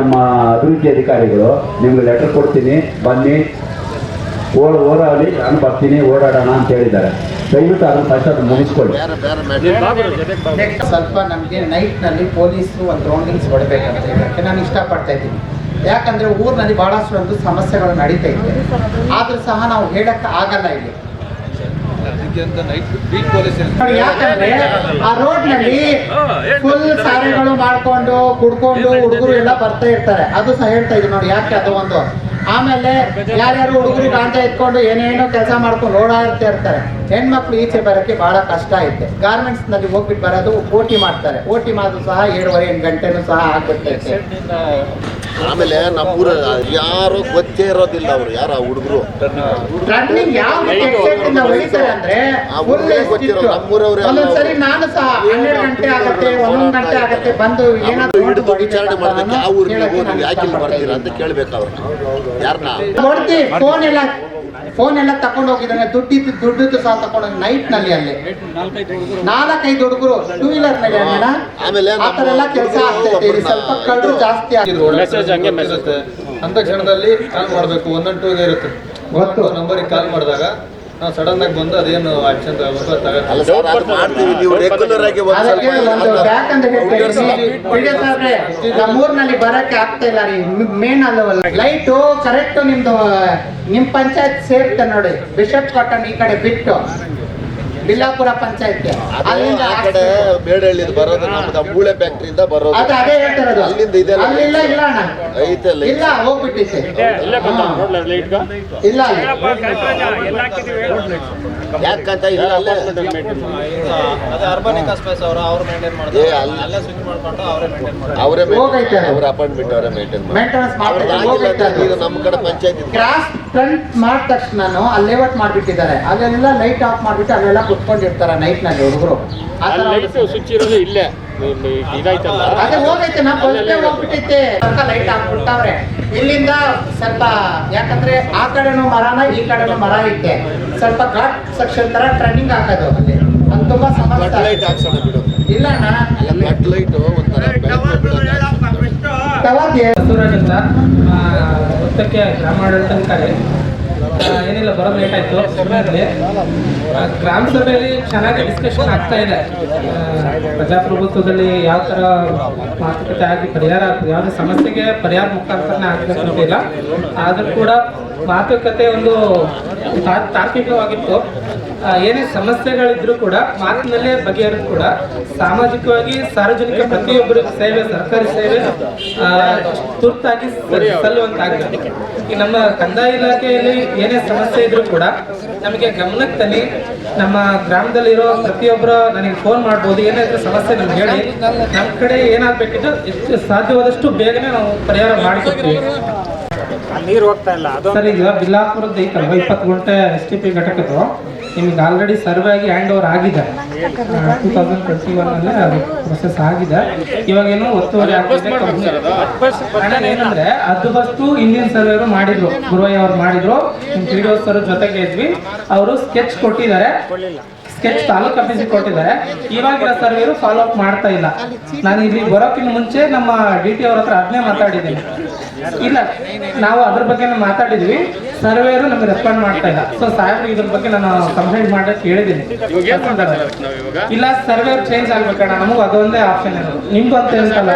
ನಮ್ಮ ಅಭಿವೃದ್ಧಿ ಅಧಿಕಾರಿಗಳು ನಿಮ್ಗೆ ಲೆಟರ್ ಕೊಡ್ತೀನಿ. ಬನ್ನಿ. ಓಡ ಓಡಾಡಿ ನಾನು ಬರ್ತೀನಿ. ಓಡಾಡೋಣ ಅಂತ ಹೇಳಿದ್ದಾರೆ. ದಯವಿಟ್ಟು ಅದನ್ನು ಫಸ್ಟ್ ಅದನ್ನ ಮುಗಿಸ್ಕೊಳ್ಳಿ. ಸ್ವಲ್ಪ ನಮಗೆ ನೈಟ್ನಲ್ಲಿ ಪೊಲೀಸರು ಒಂದು ರೌಂಡಿಂಗ್ಸ್ ಹೊಡಬೇಕಂತ ಹೇಳಕ್ಕೆ ನಾನು ಇಷ್ಟಪಡ್ತಾ ಇದ್ದೀನಿ. ಯಾಕಂದರೆ ಊರಿನಲ್ಲಿ ಭಾಳಷ್ಟು ಒಂದು ಸಮಸ್ಯೆಗಳು ನಡೀತಾ ಇದೆ. ಆದರೂ ಸಹ ನಾವು ಹೇಳಕ್ಕೆ ಆಗಲ್ಲ ಇಲ್ಲಿ. ಯಾಕಂದ್ರೆ ಆ ರೋಡ್ನಲ್ಲಿ ಫುಲ್ ಸಾರಿಗಳು ಮಾಡ್ಕೊಂಡು ಕುಡ್ಕೊಂಡು ಹುಡುಗರು ಎಲ್ಲ ಬರ್ತಾ ಇರ್ತಾರೆ. ಅದು ಸಹ ಹೇಳ್ತಾ ಇದ್ರು ನೋಡಿ ಯಾಕೆ ಅದು ಒಂದು. ಆಮೇಲೆ ಯಾರ್ಯಾರು ಹುಡುಗರು ಗಾಂಜಾ ಇಟ್ಕೊಂಡು ಏನೇನೋ ಕೆಲಸ ಮಾಡ್ಕೊಂಡು ಓಡಾಡ್ತಾ ಇರ್ತಾರೆ. ಹೆಣ್ಮಕ್ಳು ಈಚೆ ಬರೋಕ್ಕೆ ಬಹಳ ಕಷ್ಟ ಐತೆ. ಗಾರ್ಮೆಂಟ್ಸ್ನಲ್ಲಿ ಹೋಗ್ಬಿಟ್ಟು ಬರೋದು ಓಟಿ ಮಾಡ್ತಾರೆ. ಓಟಿ ಮಾಡೋದು ಸಹ ಏಳುವರೆ ಎಂಟು ಗಂಟೆನೂ ಸಹ ಆಗುತ್ತೆ ಆಮೇಲೆ ನಮ್ಮೂರ ಯಾರು ಗೊತ್ತೇ ಇರೋದಿಲ್ಲ ಅವರು ಯಾರು ಆ ಹುಡುಗರು? ರನ್ನಿಂಗ್ ಯಾವ ಎಕ್ಸೈಟ್ ಇಂದ ಹೊಡಿತಾರೆ ಅಂದ್ರೆ. ನಮ್ಮೂರವ್ರೇ ಒಂದೊಂದ್ಸರಿ ನಾನು ಸಹ ಹನ್ನೆರಡು ಗಂಟೆ ಆಗುತ್ತೆ ಒಂದೊಂದು ಗಂಟೆ ಆಗುತ್ತೆ ಬಂದು ಏನಾದ್ರು ಹಿಡಿದು ವಿಚಾರಣೆ ಮಾಡೋದಕ್ಕೆ ಯಾವ ಊರಿಗೆ ಹೋಗಿ ಯಾಕೆ ಇಲ್ಲಿ ಬರ್ತೀರಾ ಅಂತ ಕೇಳ್ಬೇಕು ಅವ್ರನ್ನ ಯಾರನ್ನ ನೋಡ್ತಿ ಫೋನ್ ಎಲ್ಲ ಫೋನ್ ಎಲ್ಲ ತಕೊಂಡು ಹೋಗಿದ್ದಾನೆ ದುಡ್ಡಿತ್ತು ದುಡ್ಡಿತ್ತು ಸಹ ತಕೊಂಡು ನೈಟ್ನಲ್ಲಿ ಅಲ್ಲಿ. ನಾಲ್ಕೈದು ಹುಡುಗರು ಟೂ ವೀಲರ್ನಲ್ಲಿ ಅಣ್ಣ ಆಮೇಲೆ ಆ ಎಲ್ಲ ಕೆಲಸ ಆಗ್ತೈತೆ ಇಲ್ಲಿ ಸ್ವಲ್ಪ ಕಳ್ಳರು ಜಾಸ್ತಿ ಆಗಿದೆ ಮೆಸೇಜ್ ಹಂಗೆ ಮೆಸೇಜ್ ಅಂತ ಕ್ಷಣದಲ್ಲಿ ಕಾಲ್ ಮಾಡಬೇಕು. ಒಂದೊಂದು ಟೂ ಇರುತ್ತೆ. ಗೊತ್ತು. ನಂಬರಿಗೆ ಕಾಲ್ ಮಾಡಿದಾಗ ನಾವು ಸಡನ್ ಆಗಿ ಬಂದು ಅದೇನು ಆಕ್ಷನ್ ತಗೋಬೇಕು ಅದು ಅಲ್ಲ ಸರ್ ಅದು ಮಾಡ್ತೀವಿ ನೀವು ರೆಗ್ಯುಲರ್ ಆಗಿ ಒಂದ್ ಅದಕ್ಕೆ ಸ್ವಲ್ಪ ಒಂದು ಬ್ಯಾಕ್ ಅಂತ ಹೇಳ್ತಾ ಇದ್ದೀನಿ. ವಿಜಯ ಸಾಬ್ರೆ ನಮ್ಮೂರ್ನಲ್ಲಿ ಬರಕ್ಕೆ ಆಗ್ತಾ ಇಲ್ಲ ರೀ. ಮೇನ್ ಅಲ್ಲವಲ್ಲ ಲೈಟು ಕರೆಕ್ಟ್ ನಿಮ್ದು ನಿಮ್ ಪಂಚಾಯತ್ ಸೇರ್ತ ನೋಡಿ. ಬಿಷಪ್ ಕಾಟನ್ ಈ ಕಡೆ ಬಿಟ್ಟು. ಬಿಲ್ಲಾಪುರ ಪಂಚಾಯತ್ ಅಲ್ಲಿಂದ ಆ ಕಡೆ ಬರೋದು ನಮ್ದು ಮೂಳೆ ಮೂಳೆ ಫ್ಯಾಕ್ಟ್ರಿಯಿಂದ ಬರೋದು. ಅದು ಅದೇ ಹೇಳ್ತಾರದು. ಅಲ್ಲಿಂದ ಇದೆ ಅಲ್ಲಿಲ್ಲ ಇಲ್ಲ ಅಣ್ಣ ಇಲ್ಲ ಹೋಗ್ಬಿಟ್ಟಿದೆ ಇಲ್ಲೇ ಯಾಕಂತ ಇಲ್ಲ ಅಲ್ಲೇ. ಅದೇ ಅರ್ಬನಿಕ್ ಸ್ಪೇಸ್ ಅವರು ಅವ್ರು ಮೇಂಟೈನ್ ಏ, ಅಲ್ಲಿ- ಅಲ್ಲೇ ಸ್ವಿಚ್ ಮಾಡ್ಕೊಂಡು ಅವರೇ ಮೇಂಟೈನ್ ಅಪಾಯಿಂಟ್ಮೆಂಟ್ ಅವರೇ ಮೇಂಟೈನ್ ಮೇಂಟೆನೆನ್ಸ್ ಮಾಡ್ತಾರೆ. ನಮ್ಮ ಕಡೆ ಪಂಚಾಯತ್ ಕ್ರಾಸ್ ಫ್ರಂಟ್ ಮಾಡಿದ ತಕ್ಷಣ ಅಲ್ಲಿ ಲೇಔಟ್ ಮಾಡ್ಬಿಟ್ಟಿದ್ದಾರೆ. ಅಲ್ಲೆಲ್ಲ ಲೈಟ್ ಆಫ್ ಮಾಡ್ಬಿಟ್ಟು ಅಲ್ಲೆಲ್ಲ ಕುತ್ಕೊಂಡಿರ್ತಾರೆ ನೈಟ್ನಲ್ಲಿ ಹುಡುಗರು. ಲೈಟ್ ಸ್ವಿಚ್ ಇರೋದು ಇಲ್ಲೇ. ಇದಾಯ್ತಲ್ಲ? ಅದೇ ಹೋಗೈತೆ ನಾ ಬಸ್ಗೆ ಹೋಗ್ಬಿಟ್ಟೈತೆ ಸ್ವಲ್ಪ ಲೈಟ್ ಹಾಕ್ಬಿಟ್ಟವ್ರೆ ಇಲ್ಲಿಂದ ಸ್ವಲ್ಪ ಯಾಕಂದ್ರೆ ಆ ಕಡೆನೂ ಮರನ ಈ ಕಡೆನೂ ಮರ ಐತೆ. ಸ್ವಲ್ಪ ಘಾಟ್ ಸೆಕ್ಷನ್ ತರ ಟ್ರನ್ನಿಂಗ್ ಹಾಕೋದು ಅಲ್ಲಿ. ಅದು ತುಂಬಾ ಲೈಟ್ ಸಮಸ್ಯೆ ಹಾಕ್ಸೋಣ ಬಿಡು. ಇಲ್ಲ ಅಣ್ಣ. ಲೈಟ್ ಒಂಥರ ಅಂತ ವೃತ್ತಕ್ಕೆ ಗ್ರಾಮಾಡಳಿತಾಧಿಕಾರಿ ಆ, ಏನಿಲ್ಲ ಬರೋ ಲೇಟ್ ಆಯ್ತು. ಗ್ರಾಮ ಸಭೆಯಲ್ಲಿ ಚೆನ್ನಾಗಿ ಡಿಸ್ಕಷನ್ ಆಗ್ತಾ ಇದೆ. ಪ್ರಜಾಪ್ರಭುತ್ವದಲ್ಲಿ ಯಾವ ತರ ಮಾತುಕತೆ ಆಗಿ ಪರಿಹಾರ ಯಾವುದೇ ಸಮಸ್ಯೆಗೆ ಪರಿಹಾರ ಮುಖಾಂತರನೇ ಇಲ್ಲ. ಆದರೂ ಕೂಡ ಮಾತುಕತೆ ಒಂದು ತಾರ್ಕಿಕವಾಗಿತ್ತು. ಏನೇ ಸಮಸ್ಯೆಗಳಿದ್ರೂ ಕೂಡ, ಮಾತಿನಲ್ಲೇ ಬಗೆಹರಿದು ಕೂಡ, ಸಾಮಾಜಿಕವಾಗಿ ಸಾರ್ವಜನಿಕ ಪ್ರತಿಯೊಬ್ಬರಿಗೂ ಸೇವೆ, ಸರ್ಕಾರಿ ಸೇವೆ ತುರ್ತಾಗಿ ಸ- ಸಲ್ಲುವಂತಾಗಬೇಕು ಈ ನಮ್ಮ ಕಂದಾಯ ಇಲಾಖೆಯಲ್ಲಿ ಏನೇ ಸಮಸ್ಯೆ ಇದ್ರೂ ಕೂಡ, ನಮಗೆ ಗಮನಕ್ಕೆ ತನ್ನಿ ನಮ್ಮ ಗ್ರಾಮದಲ್ಲಿರೋ ಪ್ರತಿಯೊಬ್ಬರು ನನಗೆ ಫೋನ್ ಮಾಡ್ಬೋದು, ಏನಾದರೂ ಸಮಸ್ಯೆ ನಮ್ಗೆ ಹೇಳಿ ನಮ್ಮ ಕಡೆ ಏನಾಗಬೇಕಿದ್ರು ಎಷ್ಟು ಸಾಧ್ಯವಾದಷ್ಟು ಬೇಗನೆ ನಾವು ಪರಿಹಾರ ಮಾಡಿಕೊಡ್ತೀವಿ. ನೀರು ಹೋಗ್ತಾ ಇಲ್ಲ. ಅದು ಸರ್ ಈಗ ಬಿಲಾಪುರದ ಐತಲ್ವ? ಇಪ್ಪತ್ತು ಗುಂಟೆ ಎಸ್ ಟಿ ಪಿ ಘಟಕದ್ದು. ನಿಮ್ಗೆ ಆಲ್ರೆಡಿ ಸರ್ವೆ ಆಗಿ ಹ್ಯಾಂಡ್ ಓವರ್ ಆಗಿದೆ ಟೂ ತೌಸಂಡ್ ಟ್ವೆಂಟಿ ಒನ್ನಲ್ಲಿ ಅದು ಪ್ರೊಸೆಸ್ ಆಗಿದೆ. ಇವಾಗೇನು ಒತ್ತುವರಿ ಆಗಿದೆ company. ಅಣ್ಣ ಏನಂದ್ರೆ ಅದು ಬಸ್ತು ಇಂಡಿಯನ್ ಸರ್ವೇರು ಮಾಡಿದ್ರು. ಗುರುವಯ್ಯ ಅವ್ರು ಮಾಡಿದ್ರು. ಪಿ ಡಿ ಸರ್ ಜೊತೆಗೆ ಇದ್ವಿ. ಅವರು ಸ್ಕೆಚ್ ಕೊಟ್ಟಿದ್ದಾರೆ. ಸ್ಕೆಚ್ ತಾಲೂಕ್ ಆಫೀಸ್ ಕೊಟ್ಟಿದ್ದಾರೆ. ಇವಾಗಿರೋ ಸರ್ವೇರು ಫಾಲೋ ಅಪ್ ಮಾಡ್ತಾ ಇಲ್ಲ. ನಾನು ಇಲ್ಲಿ ಬರೋಕ್ಕಿಂತ ಮುಂಚೆ ನಮ್ಮ ಡಿ ಟಿ ಅವ್ರ ಹತ್ರ ಅದನ್ನೇ ಮಾತಾಡಿದ್ದೀನಿ. ಇಲ್ಲ, ನಾವು ಅದ್ರ ಬಗ್ಗೆ ಮಾತಾಡಿದ್ವಿ. ಸರ್ವೇರು ನಮ್ಗೆ ರೆಸ್ಪಾಂಡ್ ಮಾಡ್ತಾ ಇಲ್ಲ. ಸೊ ಸಾಹೇಬ್ ಇದ್ರ ಬಗ್ಗೆ ನಾನು ಕಂಪ್ಲೇಂಟ್ ಮಾಡಕ್ಕೆ ಹೇಳಿದ್ದೀನಿ. ಇಲ್ಲ ಸರ್ವೇರ್ ಚೇಂಜ್ ಆಗ್ಬೇಕಣ್ಣ. ನಮಗೂ ಅದೊಂದೇ ಆಪ್ಷನ್ ಇರೋದು. ನಿಮ್ಗೂ ಅಂತ ಹೇಳ್ತಲ್ಲ.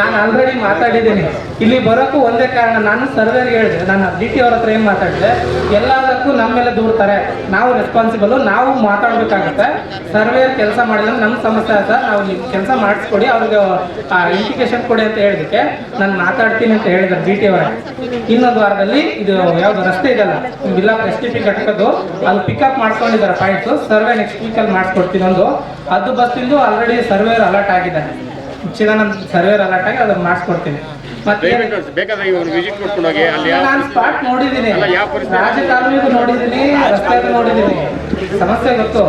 ನಾನು ಆಲ್ರೆಡಿ ಮಾತಾಡಿದ್ದೀನಿ. ಇಲ್ಲಿ ಬರೋಕ್ಕೂ ಒಂದೇ ಕಾರಣ ನಾನು ಸರ್ವೇರ್ಗೆ ಹೇಳಿದೆ. ನಾನು ಡಿ ಟಿ ಅವ್ರ ಹತ್ರ ಏನು ಮಾತಾಡಿದೆ? ಎಲ್ಲದಕ್ಕೂ ನಮ್ಮ ಮೇಲೆ ದೂರ್ತಾರೆ. ನಾವು ರೆಸ್ಪಾನ್ಸಿಬಲ್ ನಾವು ಮಾತಾಡ್ಬೇಕಾಗುತ್ತೆ. ಸರ್ವೇರ್ ಕೆಲಸ ಮಾಡಿದ್ರೆ ನಮ್ಮ ಸಮಸ್ಯೆ ಆಯ್ತು? ನಾವು ನೀವು ಕೆಲಸ ಮಾಡಿಸ್ಕೊಡಿ ಅವ್ರಿಗೆ ಇಂಡಿಕೇಶನ್ ಕೊಡಿ ಅಂತ ಹೇಳಿದಕ್ಕೆ ನಾನು ಮಾತಾಡ್ತೀನಿ ಅಂತ ಹೇಳಿದ್ರೆ ಡಿ ಟಿ ಅವರ. ಇನ್ನೊಂದು ವಾರದಲ್ಲಿ ಇದು ಯಾವ್ದು ರಸ್ತೆ ಇದೆಲ್ಲ ಬಿಲ್ಲಾ ಎಸ್ ಟಿ ಪಿ ಘಟಕದ್ದು, ಅಲ್ಲಿ ಪಿಕಪ್ ಮಾಡ್ಕೊಂಡಿದ್ದಾರೆ ಪಾಯಿಂಟ್ಸು ಸರ್ವೆ ನೆಕ್ಸ್ಟ್ ವೀಕಲ್ಲಿ ಮಾಡಿಸ್ಕೊಡ್ತೀನಿ ಒಂದು. ಅದು ಬಸ್ಸಿಂದು ಆಲ್ರೆಡಿ ಸರ್ವೇರ್ ಅಲರ್ಟ್ ಆಗಿದೆ. ಚಿದಾನಂದ್ ಸರ್ವೇರ್ ಅಲರ್ಟ್ ಆಗಿ ಅದನ್ನ ಮಾಡಿಸ್ಕೊಡ್ತೀನಿ ಬೇಕಾದ್ರೆ ಒಂದು ವಿಸಿಟ್ ಕೊಟ್ಕೊಂಡು ಹೋಗಿ ಅಲ್ಲಿ ಯಾವ ನಾನು ಸ್ಪಾಟ್ ನೋಡಿದ್ದೀನಿ. ಅಲ್ಲ, ಯಾವ ಪರಿಸ್ಥಿತಿ? ರಾಜಕಾಲುವೆಗೂ ನೋಡಿದ್ದೀನಿ ರಸ್ತೆಗೂ ನೋಡಿದ್ದೀನಿ. ಸಮಸ್ಯೆ ಗೊತ್ತು.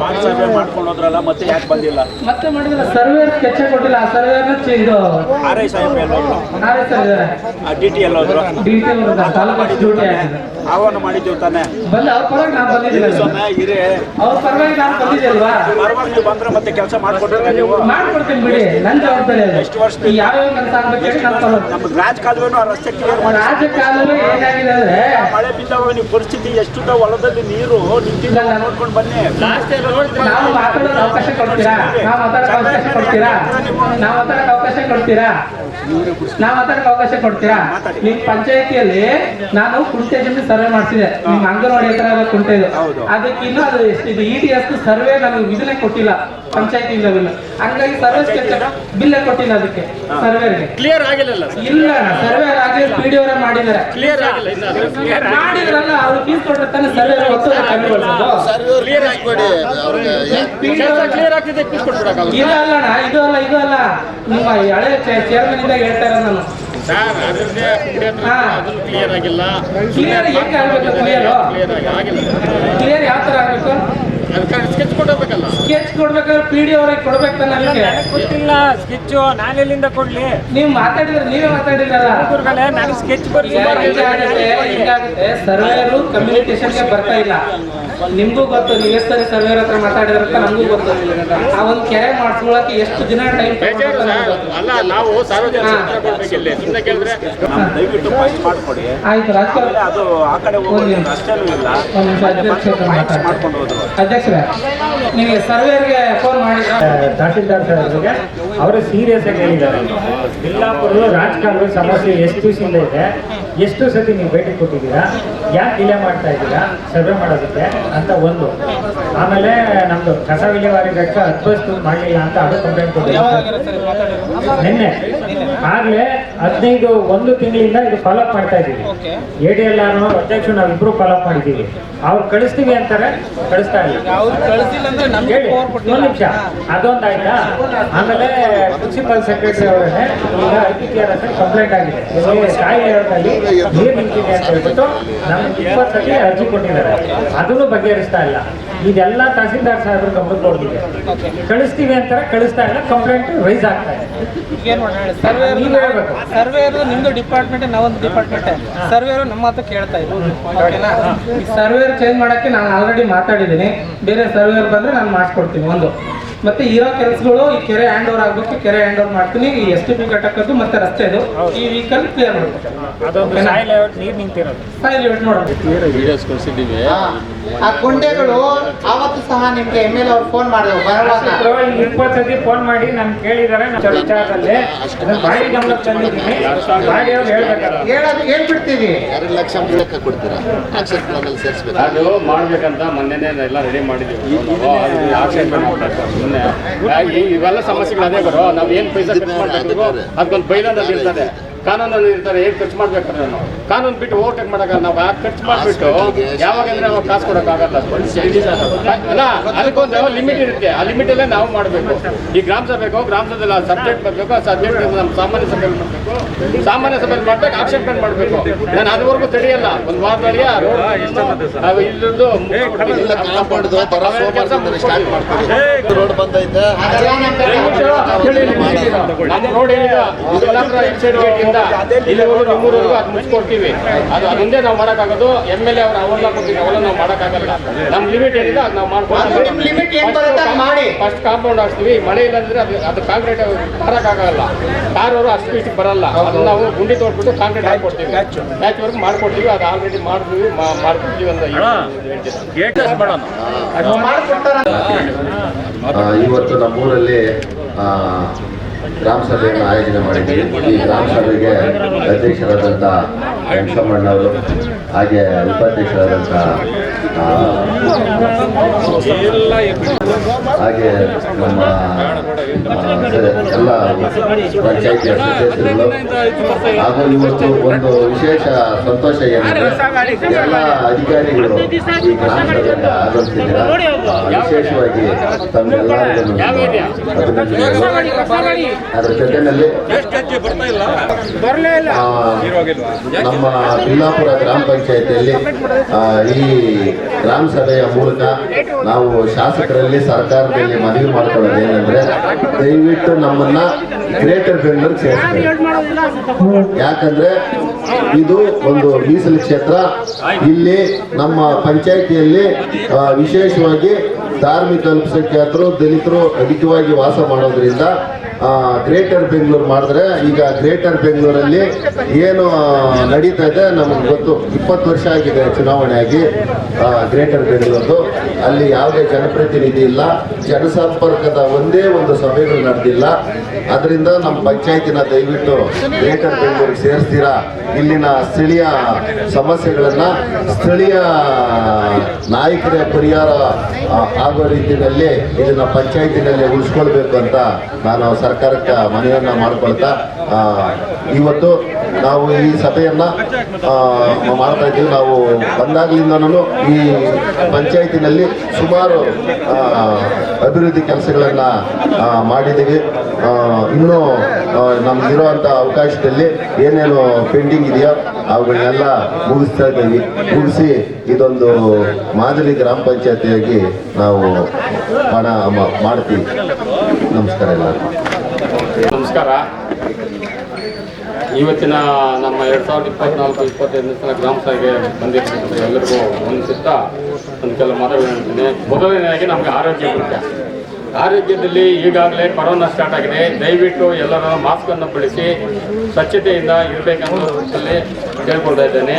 ಮಾಡ್ಕೊಂಡು ಹೋದ್ರಲ್ಲ ಮತ್ತೆ ಯಾಕೆ ಬಂದಿಲ್ಲ? ಮತ್ತೆ ಮಾಡಿದಿಲ್ಲ ಸರ್ವೆ ಕೆಚ್ಚೆ ಕೊಟ್ಟಿಲ್ಲ ಆ ಸರ್ವೇನ ಇದು ಆರ್ ಐ ಸಾಹೇಬ್ ಆರ್ ಡಿ ಟಿ ಎಲ್ಲೋದ್ರು ಡಿ ಟಿ ತಾಲೂಕು ಡ್ಯೂಟಿ ಆಗಿದೆ. ಆಹ್ವಾನ ಮಾಡಿದ್ದೀವಿ ತಾನೆ. ಬಂದ ಅವ್ರ ಪರವಾಗಿ ನಾನು ಬಂದಿದ್ದೀನಿ. ಸೊನ್ನೆ ಇರೇ. ಅವ್ರ ಪರವಾಗಿ ನಾನು ಬಂದಿದ್ದಲ್ವಾ ಪರವಾಗಿ ನೀವು ಬಂದ್ರೆ ಮತ್ತೆ ಕೆಲಸ ಮಾಡ್ಕೊಟ್ಟಿದ್ರೆ ನೀವು? ಮಾಡ್ಕೊಡ್ತೀನಿ ಬಿಡಿ. ನನ್ನ ಜವಾಬ್ದಾರಿ ಎಷ್ಟು ವರ್ಷ ಕೆಲಸ ಆಗ್ಬೇಕು ನಾನು ನಮ್ಗೆ ಆ ರಸ್ತೆ ಕ್ಲಿಯರ್ ಮಾಡಿ ರಾಜಕಾಲುವೆ ಏನಾಗಿದೆ ಅಂದ್ರೆ ಮಳೆ ಬಿದ್ದಾವ ನೀವು ಪರಿಸ್ಥಿತಿ ಎಷ್ಟು ಹೊಲದಲ್ಲಿ ನೀರು ನಿಂತಿಲ್ಲ ನೋಡ್ಕೊಂಡು ಬನ್ನಿ. ನಾವು ಮಾತಾಡೋಕೆ ಅವಕಾಶ ಕೊಡ್ತೀರಾ? ನಾವು ಮಾತಾಡೋಕೆ ಅವಕಾಶ ಕೊಡ್ತೀರಾ? ನಾವು ಮಾತಾಡೋಕೆ ಅವಕಾಶ ಕೊಡ್ತೀರಾ? ನಾವು ಮಾತಾಡಕ್ ಅವಕಾಶ ಕೊಡ್ತೀರಾ? ನಿಮ್ ಪಂಚಾಯತಿಯಲ್ಲಿ ನಾನು ಕುಂಟೆ ಜಮೀನು ಸರ್ವೆ ಮಾಡ್ತಿದ್ದೆ ನಿಮ್ ಅಂಗನವಾಡಿ ಹತ್ರ ಎಲ್ಲ ಕುಂಟೆ ಇದು. ಅದಕ್ಕೆ ಇನ್ನು ಅದು ಎಷ್ಟು ಇದು ಇ ಟಿ ಎಸ್ ಸರ್ವೆ ನನಗೆ ಇದನ್ನೇ ಕೊಟ್ಟಿಲ್ಲ. ಪಂಚಾಯತಿ ಬಿಲ್. ಹಂಗಾಗಿ ಸರ್ವೆ ಬಿಲ್ಲೇ ಕೊಟ್ಟಿಲ್ಲ ಅದಕ್ಕೆ ಸರ್ವೆ ಕ್ಲಿಯರ್ ಆಗಿಲ್ಲ ಇಲ್ಲ ಸರ್ವೆ ಆಗಿ ಪಿ ಡಿ ಅವರೇ ಮಾಡಿದ್ದಾರೆ. ಕ್ಲಿಯರ್ ಆಗಿಲ್ಲ ಆಗಿಲ್ಲ. ಮಾಡಿದ್ರಲ್ಲ ಅವ್ರು ಫೀಸ್ ಕೊಟ್ಟರೆ ತಾನೇ ಸರ್ವೆ ಒತ್ತುವರಿ ಕಮ್ಮಿ ಕೊಡಿ ಅವ್ರಿಗೆ ಕೆಲಸ ಕ್ಲಿಯರ್ ಆಗ್ತಿದೆ ಪೀಸ್ ಕೊಟ್ಬಿಡಕ್ಕಾಗುತ್ತೆ ಇದು ಅಲ್ಲಣ್ಣ ಇದು ಅಲ್ಲ ಇದು ಅಲ್ಲ. ನಿಮ್ಮ ಹಳೆ ಚೇರ್ಮನ್ ಇಂದ ನಾನು. ಸರ್ ಅದನ್ನೇ ಕುಡಿಯೋ ಹತ್ರ ಕ್ಲಿಯರ್ ಆಗಿಲ್ಲ. ಕ್ಲಿಯರ್ ಹೆಂಗೆ ಆಗ್ಬೇಕು? ಕ್ಲಿಯರ್ ಕ್ಲಿಯರ್ ಆಗಿಲ್ಲ. ಕ್ಲಿಯರ್ ಯಾವ ಥರ ಆಗಬೇಕು? ಸ್ಕೆಚ್ ಕೊಡ್ಬೇಕಲ್ಲ. ಸ್ಕೆಚ್ ಕೊಡ್ಬೇಕಾದ್ರೆ ಪಿ ಡಿ ಅವ್ರಿಗೆ ಕೊಡ್ಬೇಕು ನನಗೆ ಗೊತ್ತಿಲ್ಲ ಸ್ಕೆಚ್ಚು ನಾನು ಎಲ್ಲಿಂದ ಕೊಡ್ಲಿ? ನೀವು ಮಾತಾಡಿದ್ರೆ ನೀವೇ ಮಾತಾಡಿದ್ರಲ್ಲ ನಾನು ಸ್ಕೆಚ್ ಬರ್ಲಿ ಹಿಂಗಾಗುತ್ತೆ ಸರ್ವೇರು ಕಮ್ಯುನಿಕೇಶನ್ಗೆ ಬರ್ತಾ ಇಲ್ಲ. ನಿಮ್ಗೂ ಗೊತ್ತು ನೀವು ಎಷ್ಟು ಸರಿ ಸರ್ವೇರ್ ಹತ್ರ ಮಾತಾಡಿದ್ರ ಅಂತ ನಮಗೂ ಗೊತ್ತು. ಆ ಒಂದು ಕೆರೆ ಮಾಡಿಸ್ಕೊಳಕ್ಕೆ ಎಷ್ಟು ದಿನ ಟೈಮ್ ಅಲ್ಲ ನಾವು ದಯವಿಟ್ಟು ಪಾಯಿಂಟ್ ಮಾಡಿಕೊಡಿ. ಆಯ್ತು ರಾಜಕಾರಣ ಅದು ಆ ಕಡೆ ಹೋಗೋದು ಅಷ್ಟೇನೂ ಇಲ್ಲ. ಮಾಡ್ಕೊಂಡು ಹೋದ್ರು. ಅಧ್ಯಕ್ಷರೇ ನಿಮಗೆ ಸರ್ವೇರ್ಗೆ ಫೋನ್ ಮಾಡಿದ್ರೆ? ತಹಸೀಲ್ದಾರ್ ಸಾಹೇಬ್ರಿಗೆ ಅವರು ಸೀರಿಯಸ್ ಆಗಿ ಹೇಳಿದ್ದಾರೆ. ಬಿಲ್ಲಾಪುರ ರಾಜಕಾರಣ ಸಮಸ್ಯೆ ಎಷ್ಟು ದಿವಸದಿಂದ ಇದೆ? ಎಷ್ಟು ಸತಿ ನೀವು ಭೇಟಿ ಕೊಟ್ಟಿದ್ದೀರಾ? ಯಾಕೆ ಡಿಲೇ ಮಾಡ್ತಾ ಇದ್ದೀರಾ? ಸರ್ವೆ ಮಾಡೋದಕ್ಕೆ ಅಂತ ಒಂದು. ಆಮೇಲೆ ನಮ್ದು ಕಸ ವಿಲೇವಾರಿ ಘಟಕ ಹತ್ತು ಮಾಡಲಿಲ್ಲ ಅಂತ ಅದು ಕಂಪ್ಲೇಂಟ್ ಕೊಟ್ಟಿದ್ದಾರೆ. ನಿನ್ನೆ. ಆಗ್ಲೇ ಹದಿನೈದು ಒಂದು ತಿಂಗಳಿಂದ ಇದು ಫಾಲೋ ಅಪ್ ಮಾಡ್ತಾ ಇದೀವಿ ಎ ಡಿ ಎಲ್ ಆರ್ ಅಧ್ಯಕ್ಷರು ನಾವಿಬ್ರು ಫಾಲೋ ಅಪ್ ಮಾಡಿದ್ದೀವಿ. ಅವ್ರು ಕಳಿಸ್ತೀವಿ ಅಂತಾರೆ ಕಳಿಸ್ತಾ ಇಲ್ಲ. ಹೇಳಿ ಒಂದು ನಿಮಿಷ. ಅದೊಂದಾಯ್ತಾ ಆಮೇಲೆ ಪ್ರಿನ್ಸಿಪಲ್ ಸೆಕ್ರೆಟರಿ ಅವರೇ ಈಗ ಐ ಪಿ ಟಿ ಆರ್ ಹತ್ರ ಕಂಪ್ಲೇಂಟ್ ಆಗಿದೆ ಕಾಯಿಲೆ ನೀರು ನಿಂತಿದೆ ಅಂತ ಹೇಳ್ಬಿಟ್ಟು ನಮ್ಗೆ ಇಪ್ಪತ್ತಲ್ಲಿ ಅರ್ಜಿ ಕೊಟ್ಟಿದ್ದಾರೆ. ಅದನ್ನು ಬಗೆಹರಿಸ್ತಾ ಇಲ್ಲ. ಇದೆಲ್ಲ ತಹಸೀಲ್ದಾರ್ ಸಾಹೇಬ್ರು ಗಮನಕ್ಕೆ ಕೊಡ್ತಿದೆ. ಕಳಿಸ್ತೀವಿ ಅಂತಾರೆ ಕಳಿಸ್ತಾ ಇಲ್ಲ ಕಂಪ್ಲೇಂಟ್ ರೈಸ್ ಆಗ್ತಾ ಇದೆ. ಏನು ಸರ್ವೇರ್ ನಿಮ್ದು ಡಿಪಾರ್ಟ್ಮೆಂಟ್ ನಾವೊಂದು ಡಿಪಾರ್ಟ್ಮೆಂಟ್ ಸರ್ವೇರ್ ನಮ್ಮ ಮಾತು ಕೇಳ್ತಾ ಇದ್ರು. ಓಕೆನಾ? ಸರ್ವೇರ್ ಚೇಂಜ್ ಮಾಡಕ್ಕೆ ನಾನು ಆಲ್ರೆಡಿ ಮಾತಾಡಿದ್ದೀನಿ. ಬೇರೆ ಸರ್ವೇರ್ ಬಂದ್ರೆ ನಾನು ಮಾಡಿಸ್ಕೊಡ್ತೀನಿ ಒಂದು. ಮತ್ತೆ ಇರೋ ಕೆಲಸಗಳು ಈ ಕೆರೆ ಹ್ಯಾಂಡ್ ಓವರ್ ಆಗ್ಬೇಕು ಕೆರೆ ಹ್ಯಾಂಡ್ ಓವರ್ ಮಾಡ್ತೀನಿ. ಈ ಎಸ್ ಟಿ ಪಿ ಕಟ್ಟಕ್ಕದ್ದು ಮತ್ತೆ ರಸ್ತೆದು ಈ ವೀಕಲ್ ಕ್ಲಿಯರ್ ಮಾಡ್ಬೇಕು. ಆ ಕೊಂಡೆಗಳು ಆವತ್ತು ಸಹ ನಿಮ್ಗೆ ಎಂ ಎಲ್ ಅವ್ರು ಫೋನ್ ಮಾಡಿದ್ರು. ಬರುವಾಗ ಫೋನ್ ಮಾಡಿ ನಾನು ಕೇಳಿದಾರೆ ನಾನು ವಿಚಾರದಲ್ಲಿ ಅದನ್ನ ಬಾಡಿ ಗಮನಕ್ಕೆ ತಂದಿದ್ದೀನಿ. ಬಾಡಿ ಅವ್ರು ಹೇಳ್ಬೇಕಾದ್ರೆ ಹೇಳೋದು ಹೇಳ್ಬಿಡ್ತೀವಿ. ಎರಡು ಲಕ್ಷ ಕೊಡ್ತೀರಾ? ಅದು ಮಾಡ್ಬೇಕಂತ ಮೊನ್ನೆನೇ ಎಲ್ಲ ರೆಡಿ ಮಾಡಿದ್ದೀವಿ. ಆಕ್ಷನ್ ಇವೆಲ್ಲ ಸಮಸ್ಯೆಗಳು ಅದೇ ಬರೋ ನಾವು ಏನು ಪೈಸಾ ಖರ್ಚು ಮಾಡಬೇಕು ಅದಕ್ಕೊಂದು ಬೈಲಂದಲ್ಲಿ ಇರ್ತದೆ ಕಾನೂನಲ್ಲಿ ಇರ್ತಾರೆ ಏನು ಖರ್ಚು ಮಾಡ್ಬೇಕಾದ್ರೆ ನಾವು? ಕಾನೂನು ಬಿಟ್ಟು ಓವರ್ಟೇಕ್ ಮಾಡೋಕ್ಕಾಗಲ್ಲ ನಾವು ಆ ಖರ್ಚು ಮಾಡಿಬಿಟ್ಟು ಯಾವಾಗ ಅಂದ್ರೆ ನಾವು ಕಾಸು ಕೊಡೋಕ್ಕಾಗಲ್ಲ ಅಲ್ಲ. ಅದಕ್ಕೊಂದು ಲಿಮಿಟ್ ಇರುತ್ತೆ. ಆ ಲಿಮಿಟಲ್ಲೇ ನಾವು ಮಾಡಬೇಕು. ಈ ಗ್ರಾಮ ಸಭೆಗೂ ಗ್ರಾಮ ಸಭೆಯಲ್ಲಿ ಸಬ್ಜೆಕ್ಟ್ ಬರಬೇಕು ಆ ಸಬ್ಜೆಕ್ಟ್ ನಮ್ಮ ಸಾಮಾನ್ಯ ಸಭೆಯಲ್ಲಿ ಮಾಡಬೇಕು. ಸಾಮಾನ್ಯ ಸಭೆಯಲ್ಲಿ ಮಾಡ್ಬೇಕು ಆಕ್ಷನ್ ಪ್ಲಾನ್ ಮಾಡಬೇಕು. ನಾನು ಅದುವರೆಗೂ ತಡೆಯಲ್ಲ ಒಂದು ರೋಡ್ ಇಲ್ಲದ್ದು ಬರೋ ಸೋಮವಾರದಿಂದ ಸ್ಟಾರ್ಟ್ ಮಾಡ್ತೀವಿ. ರೋಡ್ ಬಂದೈತೆ. ನಮ್ಮ ರೋಡ್ ಏನಿದೆ? ಗೇಟ್ ಇಲ್ಲಿವರೆಗೂ ನಿಮ್ಮೂರವರೆಗೂ ಅದು ಮುಚ್ಕೊಡ್ತೀವಿ. ಅದು ಅದೊಂದೇ ನಾವು ಮಾಡೋಕ್ಕಾಗೋದು ಎಂ ಎಲ್ ಎ ಅವ್ರ ಅವೆಲ್ಲ ಕೊಡ್ತೀವಿ ಅವೆಲ್ಲ ನಾವು ಮಾಡೋಕ್ಕಾಗಲ್ಲ. ನಮ್ಮ ಲಿಮಿಟ್ ಏನಿದೆ ಅದು ನಾವು ಮಾಡ್ಕೊಂಡು. ಫಸ್ಟ್ ಕಾಂಪೌಂಡ್ ಹಾಕ್ತೀವಿ ಮಳೆ ಇಲ್ಲಾಂದ್ರೆ ಅದು ಅದು ಕಾಂಕ್ರೀಟ್ ಬರೋಕ್ಕಾಗಲ್ಲ ಕಾರ್ ಅವರು ಅಷ್ಟು ಇಷ್ಟು ಬರಲ್ಲ. ಅದು ನಾವು ಗುಂಡಿ ತೋಡ್ಬಿಟ್ಟು ಕಾಂಕ್ರೀಟ್ ಹಾಕೊಡ್ತೀವಿ ಮ್ಯಾಚ್ ವರ್ಕ್ ಮಾಡ್ಕೊಡ್ತೀವಿ. ಅದು ಆಲ್ರೆಡಿ ಮಾಡಿದ್ವಿ ಮಾಡ್ಕೊಡ್ತೀವಿ ಅಂತ ಅದು ಮಾಡ್ಕೊಡ್ತಾರ ಆ, ಇವತ್ತು ನಮ್ಮೂರಲ್ಲಿ ಆ, ಗ್ರಾಮ ಸಭೆಯನ್ನು ಆಯೋಜನೆ ಮಾಡಿದ್ದೀವಿ ಈ ಗ್ರಾಮ ಸಭೆಗೆ ಅಧ್ಯಕ್ಷರಾದಂಥ ವೆಂಕಟಮ್ಮಣ್ಣವರು ಹಾಗೆ ಉಪಾಧ್ಯಕ್ಷರಾದಂಥ ಹಾಗೆ ನಮ್ಮ ಎಲ್ಲ ಪಂಚಾಯಿತಿಯ ಸದಸ್ಯರುಗಳು ಹಾಗೂ ಇವತ್ತು ಒಂದು ವಿಶೇಷ ಸಂತೋಷ ಏನಂದ್ರೆ ಎಲ್ಲ ಅಧಿಕಾರಿಗಳು ಈ ಗ್ರಾಮದಲ್ಲಿ ಆಗಮಿಸಿದ್ದೀರಾ? ವಿಶೇಷವಾಗಿ ತಮ್ಮೆಲ್ಲರಿಗೂ ಅದರ ಜೊತೆಯಲ್ಲಿ ನಮ್ಮ ಬಿಲ್ಲಾಪುರ ಗ್ರಾಮ ಪಂಚಾಯತಿಯಲ್ಲಿ ಈ ಗ್ರಾಮ ಸಭೆಯ ಮೂಲಕ ನಾವು ಶಾಸಕರಲ್ಲಿ ಸರ್ಕಾರದಲ್ಲಿ ಮನವಿ ಮಾಡ್ಕೊಳ್ಳೋದು ಏನಂದ್ರೆ ದಯವಿಟ್ಟು ನಮ್ಮನ್ನ ಗ್ರೇಟರ್ ಬೆಂಗಳೂರು ಸೇರಿಸಬೇಕು ಯಾಕಂದ್ರೆ ಇದು ಒಂದು ಮೀಸಲು ಕ್ಷೇತ್ರ. ಇಲ್ಲಿ ನಮ್ಮ ಪಂಚಾಯಿತಿಯಲ್ಲಿ ವಿಶೇಷವಾಗಿ ಧಾರ್ಮಿಕ ಅಲ್ಪಸಂಖ್ಯಾತರು, ದಲಿತರು ಅಧಿಕವಾಗಿ ವಾಸ ಮಾಡೋದ್ರಿಂದ ಗ್ರೇಟರ್ ಬೆಂಗಳೂರು ಮಾಡಿದ್ರೆ ಈಗ ಗ್ರೇಟರ್ ಬೆಂಗಳೂರಲ್ಲಿ ಏನು ನಡೀತಾ ಇದೆ, ನಮಗೆ ಗೊತ್ತು. ಇಪ್ಪತ್ತು ವರ್ಷ ಆಗಿದೆ ಚುನಾವಣೆ ಆಗಿ ಗ್ರೇಟರ್ ಬೆಂಗಳೂರು ಅಲ್ಲಿ ಯಾವುದೇ ಜನಪ್ರತಿನಿಧಿ ಇಲ್ಲ. ಜನಸಂಪರ್ಕದ ಒಂದೇ ಒಂದು ಸಭೆಗಳು ನಡೆದಿಲ್ಲ. ಅದರಿಂದ ನಮ್ಮ ಪಂಚಾಯತಿನ ದಯವಿಟ್ಟು ಗ್ರೇಟರ್ ಬೆಂಗಳೂರಿಗೆ ಸೇರಿಸ್ತೀರಾ? ಇಲ್ಲಿನ ಸ್ಥಳೀಯ ಸಮಸ್ಯೆಗಳನ್ನು ಸ್ಥಳೀಯ ನಾಯಕರ ಪರಿಹಾರ ಆಗೋ ರೀತಿಯಲ್ಲಿ ಇದನ್ನ ಪಂಚಾಯತಿನಲ್ಲಿ ಉಳಿಸ್ಕೊಳ್ಬೇಕು ಅಂತ ನಾನು ಸರ್ಕಾರಕ್ಕೆ ಮನವಿಯನ್ನ ಮಾಡ್ಕೊಳ್ತಾ ಇವತ್ತು ನಾವು ಈ ಸಭೆಯನ್ನ ಮಾಡ್ತಾ ಇದ್ದೀವಿ. ನಾವು ಬಂದಾಗಲಿಂದನೂ ಈ ಪಂಚಾಯತಿನಲ್ಲಿ ಸುಮಾರು ಅಭಿವೃದ್ಧಿ ಕೆಲಸಗಳನ್ನ ಮಾಡಿದ್ದೀವಿ. ಇನ್ನೂ ನಮ್ಗಿರುವಂಥ ಅವಕಾಶದಲ್ಲಿ ಏನೇನು ಪೆಂಡಿಂಗ್ ಇದೆಯೋ ಅವುಗಳನ್ನೆಲ್ಲ ಮುಗಿಸ್ತಾ ಇದ್ದೀವಿ ಮುಗಿಸಿ ಇದೊಂದು ಮಾದರಿ ಗ್ರಾಮ ಪಂಚಾಯತಿಯಾಗಿ ನಾವು ಹಣ ಮಾಡ್ತೀವಿ. ನಮಸ್ಕಾರ ಎಲ್ಲರಿಗೂ. ನಮಸ್ಕಾರ. ಇವತ್ತಿನ ನಮ್ಮ ಎರಡು ಸಾವಿರದ ಇಪ್ಪತ್ನಾಲ್ಕು, ಇಪ್ಪತ್ತೈದನೇ ಸಲ ಗ್ರಾಮ ಸಭೆಗೆ ಬಂದಿರ್ತಕ್ಕಂಥ ಎಲ್ಲರಿಗೂ ವಂದಿಸುತ್ತಾ ಒಂದು ಕೆಲವು ಮಾತುಗಳು ಹೇಳ್ತೀನಿ. ಮೊದಲನೇದಾಗಿ ನಮಗೆ ಆರೋಗ್ಯ ಮುಖ್ಯ. ಆರೋಗ್ಯದಲ್ಲಿ ಈಗಾಗಲೇ ಕೊರೋನಾ ಸ್ಟಾರ್ಟ್ ಆಗಿದೆ. ದಯವಿಟ್ಟು ಎಲ್ಲರೂ ಮಾಸ್ಕನ್ನು ಬಳಸಿ ಸ್ವಚ್ಛತೆಯಿಂದ ಇರಬೇಕನ್ನೋದಲ್ಲಿ ಕೇಳ್ಕೊಳ್ತಾ ಇದ್ದೇನೆ.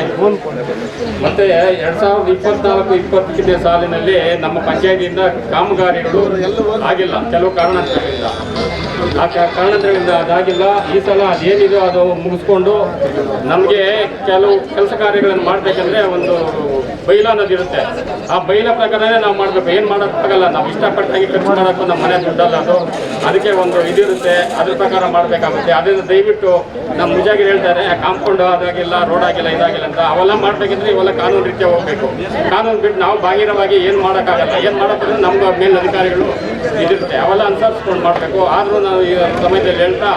ಮತ್ತೆ ಎರಡು ಸಾವಿರದ ಇಪ್ಪತ್ನಾಲ್ಕು ಇಪ್ಪತ್ತನೇ ಸಾಲಿನಲ್ಲಿ ನಮ್ಮ ಪಂಚಾಯತಿಯಿಂದ ಕಾಮಗಾರಿಗಳು ಆಗಿಲ್ಲ. ಕೆಲವು ಕಾರಣಾಂತರಗಳಿಂದ ಆ ಕಾರಣಾಂತರಗಳಿಂದ ಅದಾಗಿಲ್ಲ. ಈ ಸಲ ಅದೇನಿದೆ ಅದು ಮುಗಿಸ್ಕೊಂಡು ನಮಗೆ ಕೆಲವು ಕೆಲಸ ಕಾರ್ಯಗಳನ್ನು ಮಾಡಬೇಕಂದ್ರೆ ಒಂದು ಬೈಲ ಅನ್ನೋದಿರುತ್ತೆ ಆ ಬೈಲ ಪ್ರಕಾರನೇ ನಾವು ಮಾಡಬೇಕು. ಏನು ಮಾಡೋಕ್ಕಾಗಲ್ಲ. ನಾವು ಇಷ್ಟಪಟ್ಟಾಗಿ ಖರ್ಚು ಮಾಡೋಕ್ಕೂ ನಮ್ಮ ಮನೆ ದುಡ್ಡಲ್ಲ ಅದು. ಅದಕ್ಕೆ ಒಂದು ಇದಿರುತ್ತೆ. ಅದ್ರ ಪ್ರಕಾರ ಮಾಡಬೇಕಾಗುತ್ತೆ. ಅದರಿಂದ ದಯವಿಟ್ಟು ನಮ್ಮ ಮುಜಾಗಿರು ಹೇಳ್ತಾರೆ ಕಾಂಪೌಂಡ್ ಅದಾಗಿಲ್ಲ, ರೋಡ್ ಆಗಿಲ್ಲ, ಇದಾಗಿಲ್ಲ ಅಂತ ಅವೆಲ್ಲ ಮಾಡಬೇಕಿದ್ರೆ ಇವೆಲ್ಲ ಕಾನೂನು ರೀತಿಯ ಹೋಗಬೇಕು. ಕಾನೂನು ಬಿಟ್ಟು ನಾವು ಬಾಹಿರವಾಗಿ ಏನು ಮಾಡೋಕ್ಕಾಗಲ್ಲ. ಏನು ಮಾಡೋಕ್ಕಂದ್ರೆ ನಮ್ಮ ಮೇಲಧಿಕಾರಿಗಳು ಇದಿರುತ್ತೆ. ಅವೆಲ್ಲ ಅನುಸರಿಸ್ಕೊಂಡು ಮಾಡಬೇಕು. ಆದರೂ ನಾವು ಈ ಸಮಯದಲ್ಲಿ ಹೇಳ್ತಾ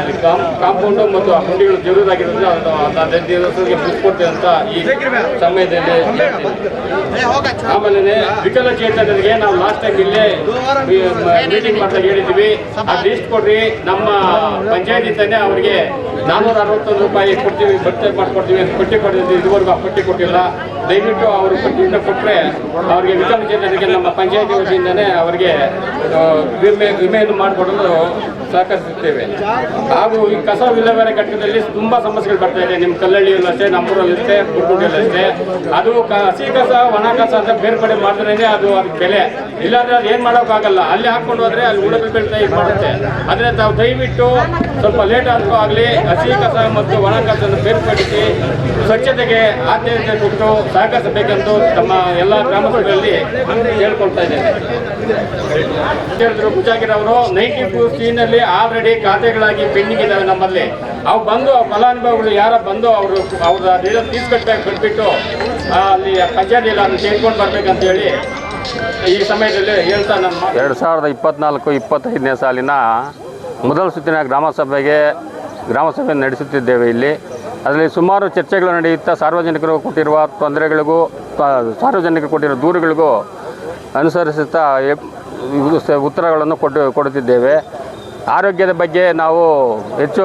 ಅಲ್ಲಿ ಕಾಂಪ್ ಕಾಂಪೌಂಡು ಮತ್ತು ಆ ಗುಂಡಿಗಳು ಜರುರಾಗಿರೋದ್ರಿಂದ ಅದು ಹದಿನೈದು ದಿವಸಕ್ಕೆ ಮುಗಿಸ್ಕೊಡ್ತೇವೆ ಅಂತ ಈ ಸಮಯದಲ್ಲಿ. ಆಮೇಲೆ ವಿಕಲಚೇತನರಿಗೆ ನಾವು ಲಾಸ್ಟ್ ಟೈಮ್ ಇಲ್ಲೇ ಮೀಟಿಂಗ್ ಮಾಡ್ತಾ ಹೇಳಿದ್ವಿ ಆ ಲಿಸ್ಟ್ ಕೊಡ್ರಿ. ನಮ್ಮ ಪಂಚಾಯತಿಂದನೇ ಅವರಿಗೆ ನಾನ್ನೂರ ಅರವತ್ತೊಂದು ರೂಪಾಯಿ ಕೊಡ್ತೀವಿ, ಭರ್ತಿ ಮಾಡ್ಕೊಡ್ತೀವಿ ಅಂತ ಪಟ್ಟಿ ಕೊಡ್ತೀವಿ ಇದುವರೆಗೂ ಆ ಪಟ್ಟಿ ಕೊಟ್ಟಿಲ್ಲ. ದಯವಿಟ್ಟು ಅವರು ಪಟ್ಟಿಯಿಂದ ಕೊಟ್ಟರೆ ಅವರಿಗೆ ವಿಕಲಚೇತನರಿಗೆ ನಮ್ಮ ಪಂಚಾಯತಿ ವತಿಯಿಂದನೇ ಅವರಿಗೆ ವಿಮೆ ವಿಮೆಯನ್ನು ಮಾಡಿಕೊಡಲು ಸಹಕರಿಸುತ್ತೇವೆ. ಹಾಗೂ ಈ ಕಸ ವಿಲೇವಾರಿ ಘಟಕದಲ್ಲಿ ತುಂಬ ಸಮಸ್ಯೆಗಳು ಬರ್ತಾ ಇದೆ. ನಿಮ್ಮ ಕಲ್ಲಳ್ಳಿಯಲ್ಲೂ ಅಷ್ಟೇ, ನಮ್ಮೂರಲ್ಲಿ ಅಷ್ಟೇ ಅದು ಹಸಿ ಕಸ, ಒಣ ಕಸ ಅಂತ ಬೇರ್ಪಡೆ ಮಾಡಿದ್ರೇ ಅದು ಅದಕ್ಕೆ ಬೆಲೆ. ಇಲ್ಲಾಂದ್ರೆ ಅದು ಏನು ಮಾಡೋಕ್ಕಾಗಲ್ಲ. ಅಲ್ಲಿ ಹಾಕೊಂಡು ಹೋದ್ರೆ ಅಲ್ಲಿ ಉಳಿದ ಬೆಳೆದ ಇದು ಮಾಡುತ್ತೆ. ಆದರೆ ತಾವು ದಯವಿಟ್ಟು ಸ್ವಲ್ಪ ಲೇಟ್ ಆದರೂ ಆಗಲಿ, ಹಸಿ ಕಸ ಮತ್ತು ಒಣ ಕಸವನ್ನು ಬೇರ್ಪಡಿಸಿ ಸ್ವಚ್ಛತೆಗೆ ಆದ್ಯತೆ ಕೊಟ್ಟು ಸಹಕರಿಸಬೇಕೆಂದು ತಮ್ಮ ಎಲ್ಲ ಗ್ರಾಮಸ್ಥರಲ್ಲಿ ಹೇಳ್ಕೊಳ್ತಾ ಇದ್ದೇನೆ. ಹೇಳಿದ್ರು ಅವರು ನೈಂಟಿ ಟೂ ಸೀನಲ್ಲಿ ಆಲ್ರೆಡಿ ಖಾತೆಗಳಾಗಿ ಪೆಂಡಿಂಗ್ ಇದ್ದಾವೆ ನಮ್ಮಲ್ಲಿ. ಅವು ಬಂದು ಫಲಾನುಭವಿಗಳು ಯಾರ ಬಂದು ಅವರು ಅವ್ರ ಅದೆಲ್ಲ ತೀರ್ಸ್ಕಟ್ಬೇಕು ಬಿಟ್ಬಿಟ್ಟು ಅಲ್ಲಿ ಪಂಚಾಯತಿಯಲ್ಲಿ ಅದನ್ನು ಸೇರ್ಕೊಂಡು ಬರ್ಬೇಕಂತ ಹೇಳಿ ಈ ಸಮಯದಲ್ಲಿ ಎರಡು ಸಾವಿರದ ಇಪ್ಪತ್ನಾಲ್ಕು, ಇಪ್ಪತ್ತೈದನೇ ಸಾಲಿನ ಮೊದಲ ಸುತ್ತಿನ ಗ್ರಾಮ ಸಭೆಗೆ ಗ್ರಾಮ ನಡೆಸುತ್ತಿದ್ದೇವೆ ಇಲ್ಲಿ. ಅದರಲ್ಲಿ ಸುಮಾರು ಚರ್ಚೆಗಳು ನಡೆಯುತ್ತಾ, ಸಾರ್ವಜನಿಕರು ಕೊಟ್ಟಿರುವ ತೊಂದರೆಗಳಿಗೂ ಸಾರ್ವಜನಿಕರು ಕೊಟ್ಟಿರುವ ದೂರುಗಳಿಗೂ ಅನುಸರಿಸುತ್ತಾ ಉತ್ತರಗಳನ್ನು ಕೊಟ್ಟು, ಕೊಡುತ್ತಿದ್ದೇವೆ. ಆರೋಗ್ಯದ ಬಗ್ಗೆ ನಾವು ಹೆಚ್ಚು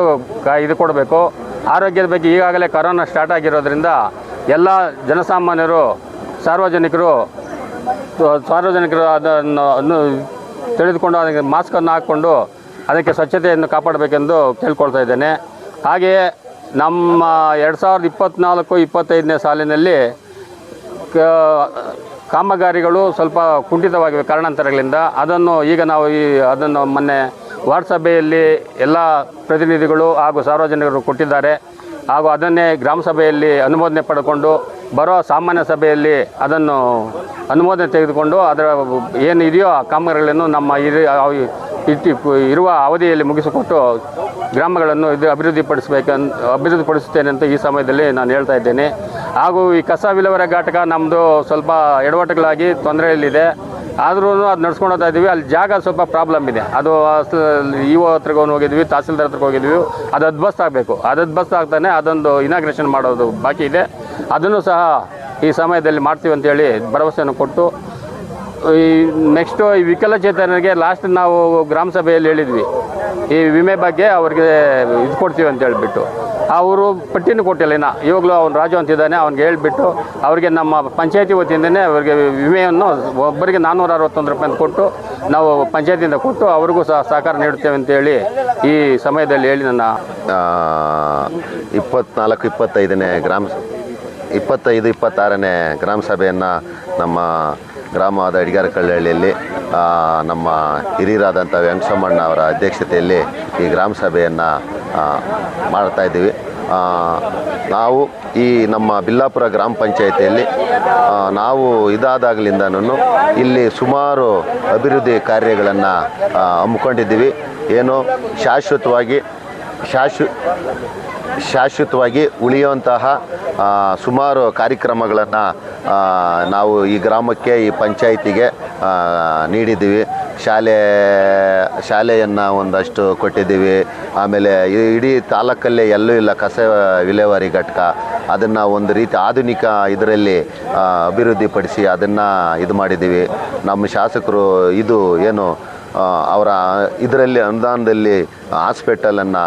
ಇದು ಕೊಡಬೇಕು. ಆರೋಗ್ಯದ ಬಗ್ಗೆ ಈಗಾಗಲೇ ಕರೋನಾ ಸ್ಟಾರ್ಟ್ ಆಗಿರೋದ್ರಿಂದ ಎಲ್ಲ ಜನಸಾಮಾನ್ಯರು, ಸಾರ್ವಜನಿಕರು ಸಾರ್ವಜನಿಕರು ಅದನ್ನು ತಿಳಿದುಕೊಂಡು ಅದಕ್ಕೆ ಮಾಸ್ಕನ್ನು ಹಾಕ್ಕೊಂಡು ಅದಕ್ಕೆ ಸ್ವಚ್ಛತೆಯನ್ನು ಕಾಪಾಡಬೇಕೆಂದು ಕೇಳ್ಕೊಳ್ತಾ ಇದ್ದೇನೆ. ಹಾಗೆಯೇ ನಮ್ಮ ಎರಡು ಸಾವಿರದ ಇಪ್ಪತ್ತ್ನಾಲ್ಕು ಇಪ್ಪತ್ತೈದನೇ ಸಾಲಿನಲ್ಲಿ ಕಾಮಗಾರಿಗಳು ಸ್ವಲ್ಪ ಕುಂಠಿತವಾಗಿವೆ ಕಾರಣಾಂತರಗಳಿಂದ. ಅದನ್ನು ಈಗ ನಾವು ಈ ಅದನ್ನು ಮೊನ್ನೆ ವಾರ್ಡ್ ಸಭೆಯಲ್ಲಿ ಎಲ್ಲ ಪ್ರತಿನಿಧಿಗಳು ಹಾಗೂ ಸಾರ್ವಜನಿಕರು ಕೊಟ್ಟಿದ್ದಾರೆ. ಹಾಗೂ ಅದನ್ನೇ ಗ್ರಾಮ ಸಭೆಯಲ್ಲಿ ಅನುಮೋದನೆ ಪಡ್ಕೊಂಡು ಬರೋ ಸಾಮಾನ್ಯ ಸಭೆಯಲ್ಲಿ ಅದನ್ನು ಅನುಮೋದನೆ ತೆಗೆದುಕೊಂಡು ಅದರ ಏನು ಇದೆಯೋ ಆ ಕಾಮಗಾರಿಗಳನ್ನು ನಮ್ಮ ಇಟ್ಟಿ ಇರುವ ಅವಧಿಯಲ್ಲಿ ಮುಗಿಸಿಕೊಟ್ಟು ಗ್ರಾಮಗಳನ್ನು ಇದು ಅಭಿವೃದ್ಧಿಪಡಿಸಬೇಕಂತ ಅಭಿವೃದ್ಧಿಪಡಿಸುತ್ತೇನೆ ಅಂತ ಈ ಸಮಯದಲ್ಲಿ ನಾನು ಹೇಳ್ತಾ ಇದ್ದೇನೆ. ಹಾಗೂ ಈ ಕಸ ವಿಲೇವಾರಿ ಘಟಕ ನಮ್ಮದು ಸ್ವಲ್ಪ ಎಡವಟ್ಟುಗಳಾಗಿ ತೊಂದರೆಯಲ್ಲಿದೆ. ಆದ್ರೂ ಅದು ನಡ್ಸ್ಕೊಂಡು ಹೋಗ್ತಾ ಇದ್ದೀವಿ ಅಲ್ಲಿ ಜಾಗ ಸ್ವಲ್ಪ ಪ್ರಾಬ್ಲಮ್ ಇದೆ. ಅದು ಇ ಒ ಹೋಗಿದ್ವಿ, ತಹಸೀಲ್ದಾರ್ ಹತ್ರಕ್ಕೆ ಹೋಗಿದ್ವಿ. ಅದು ಬಸ್ ಆಗಬೇಕು. ಅದು ಬಸ್ ಆಗ್ತಾನೆ ಅದೊಂದು ಇನಾಗ್ರೇಷನ್ ಮಾಡೋದು ಬಾಕಿ ಇದೆ. ಅದನ್ನು ಸಹ ಈ ಸಮಯದಲ್ಲಿ ಮಾಡ್ತೀವಿ ಅಂತೇಳಿ ಭರವಸೆಯನ್ನು ಕೊಟ್ಟು, ಈ ನೆಕ್ಸ್ಟು ಈ ವಿಕಲಚೇತನರಿಗೆ ಲಾಸ್ಟ್ ನಾವು ಗ್ರಾಮ ಸಭೆಯಲ್ಲಿ ಹೇಳಿದ್ವಿ. ಈ ವಿಮೆ ಬಗ್ಗೆ ಅವ್ರಿಗೆ ಇದು ಕೊಡ್ತೀವಿ ಅಂತ ಹೇಳ್ಬಿಟ್ಟು ಅವರು ಪಟ್ಟಿನೂ ಕೊಟ್ಟಿಲ್ಲ ಇನ್ನು. ಇವಾಗಲೂ ಅವ್ನು ರಾಜು ಅಂತಿದ್ದಾನೆ ಅವ್ನಿಗೆ ಹೇಳಿಬಿಟ್ಟು ಅವರಿಗೆ ನಮ್ಮ ಪಂಚಾಯತಿ ವತಿಯಿಂದನೇ ಅವರಿಗೆ ವಿಮೆಯನ್ನು ಒಬ್ಬರಿಗೆ ನಾನ್ನೂರ ಅರವತ್ತೊಂದು ರೂಪಾಯಿ ಅಂತ ಕೊಟ್ಟು ನಾವು ಪಂಚಾಯತಿಯಿಂದ ಕೊಟ್ಟು ಅವ್ರಿಗೂ ಸಹ ಸಹಕಾರ ನೀಡುತ್ತೇವೆ ಅಂತೇಳಿ ಈ ಸಮಯದಲ್ಲಿ ಹೇಳಿ ನನ್ನ ಇಪ್ಪತ್ನಾಲ್ಕು, ಇಪ್ಪತ್ತೈದನೇ ಗ್ರಾಮ ಇಪ್ಪತ್ತೈದು, ಇಪ್ಪತ್ತಾರನೇ ಗ್ರಾಮ ಸಭೆಯನ್ನು ನಮ್ಮ ಗ್ರಾಮವಾದ ಅಡಿಗಾರ ಕಳ್ಳಹಳ್ಳಿಯಲ್ಲಿ ನಮ್ಮ ಹಿರಿಯರಾದಂಥ ವೆಂಕಟಮ್ಮಣ್ಣ ಅವರ ಅಧ್ಯಕ್ಷತೆಯಲ್ಲಿ ಈ ಗ್ರಾಮ ಸಭೆಯನ್ನು ಮಾಡ್ತಾ ಇದ್ದೀವಿ. ನಾವು ಈ ನಮ್ಮ ಬಿಲ್ಲಾಪುರ ಗ್ರಾಮ ಪಂಚಾಯಿತಿಯಲ್ಲಿ ನಾವು ಇದಾದಾಗಲಿಂದನೂ ಇಲ್ಲಿ ಸುಮಾರು ಅಭಿವೃದ್ಧಿ ಕಾರ್ಯಗಳನ್ನು ಹಮ್ಮಿಕೊಂಡಿದ್ದೀವಿ. ಏನು ಶಾಶ್ವತವಾಗಿ ಶಾಶ್ವ ಶಾಶ್ವತವಾಗಿ ಉಳಿಯುವಂತಹ ಸುಮಾರು ಕಾರ್ಯಕ್ರಮಗಳನ್ನು ನಾವು ಈ ಗ್ರಾಮಕ್ಕೆ, ಈ ಪಂಚಾಯಿತಿಗೆ ನೀಡಿದ್ದೀವಿ. ಶಾಲೆ, ಶಾಲೆಯನ್ನು ಒಂದಷ್ಟು ಕೊಟ್ಟಿದ್ದೀವಿ. ಆಮೇಲೆ ಇಡೀ ತಾಲೂಕಲ್ಲೇ ಎಲ್ಲೂ ಇಲ್ಲ ಕಸ ವಿಲೇವಾರಿ ಘಟಕ. ಅದನ್ನು ಒಂದು ರೀತಿ ಆಧುನಿಕ ಇದರಲ್ಲಿ ಅಭಿವೃದ್ಧಿಪಡಿಸಿ ಅದನ್ನು ಇದು ಮಾಡಿದ್ದೀವಿ. ನಮ್ಮ ಶಾಸಕರು ಇದು ಏನು ಅವರ ಇದರಲ್ಲಿ ಅನುದಾನದಲ್ಲಿ ಹಾಸ್ಪಿಟಲನ್ನು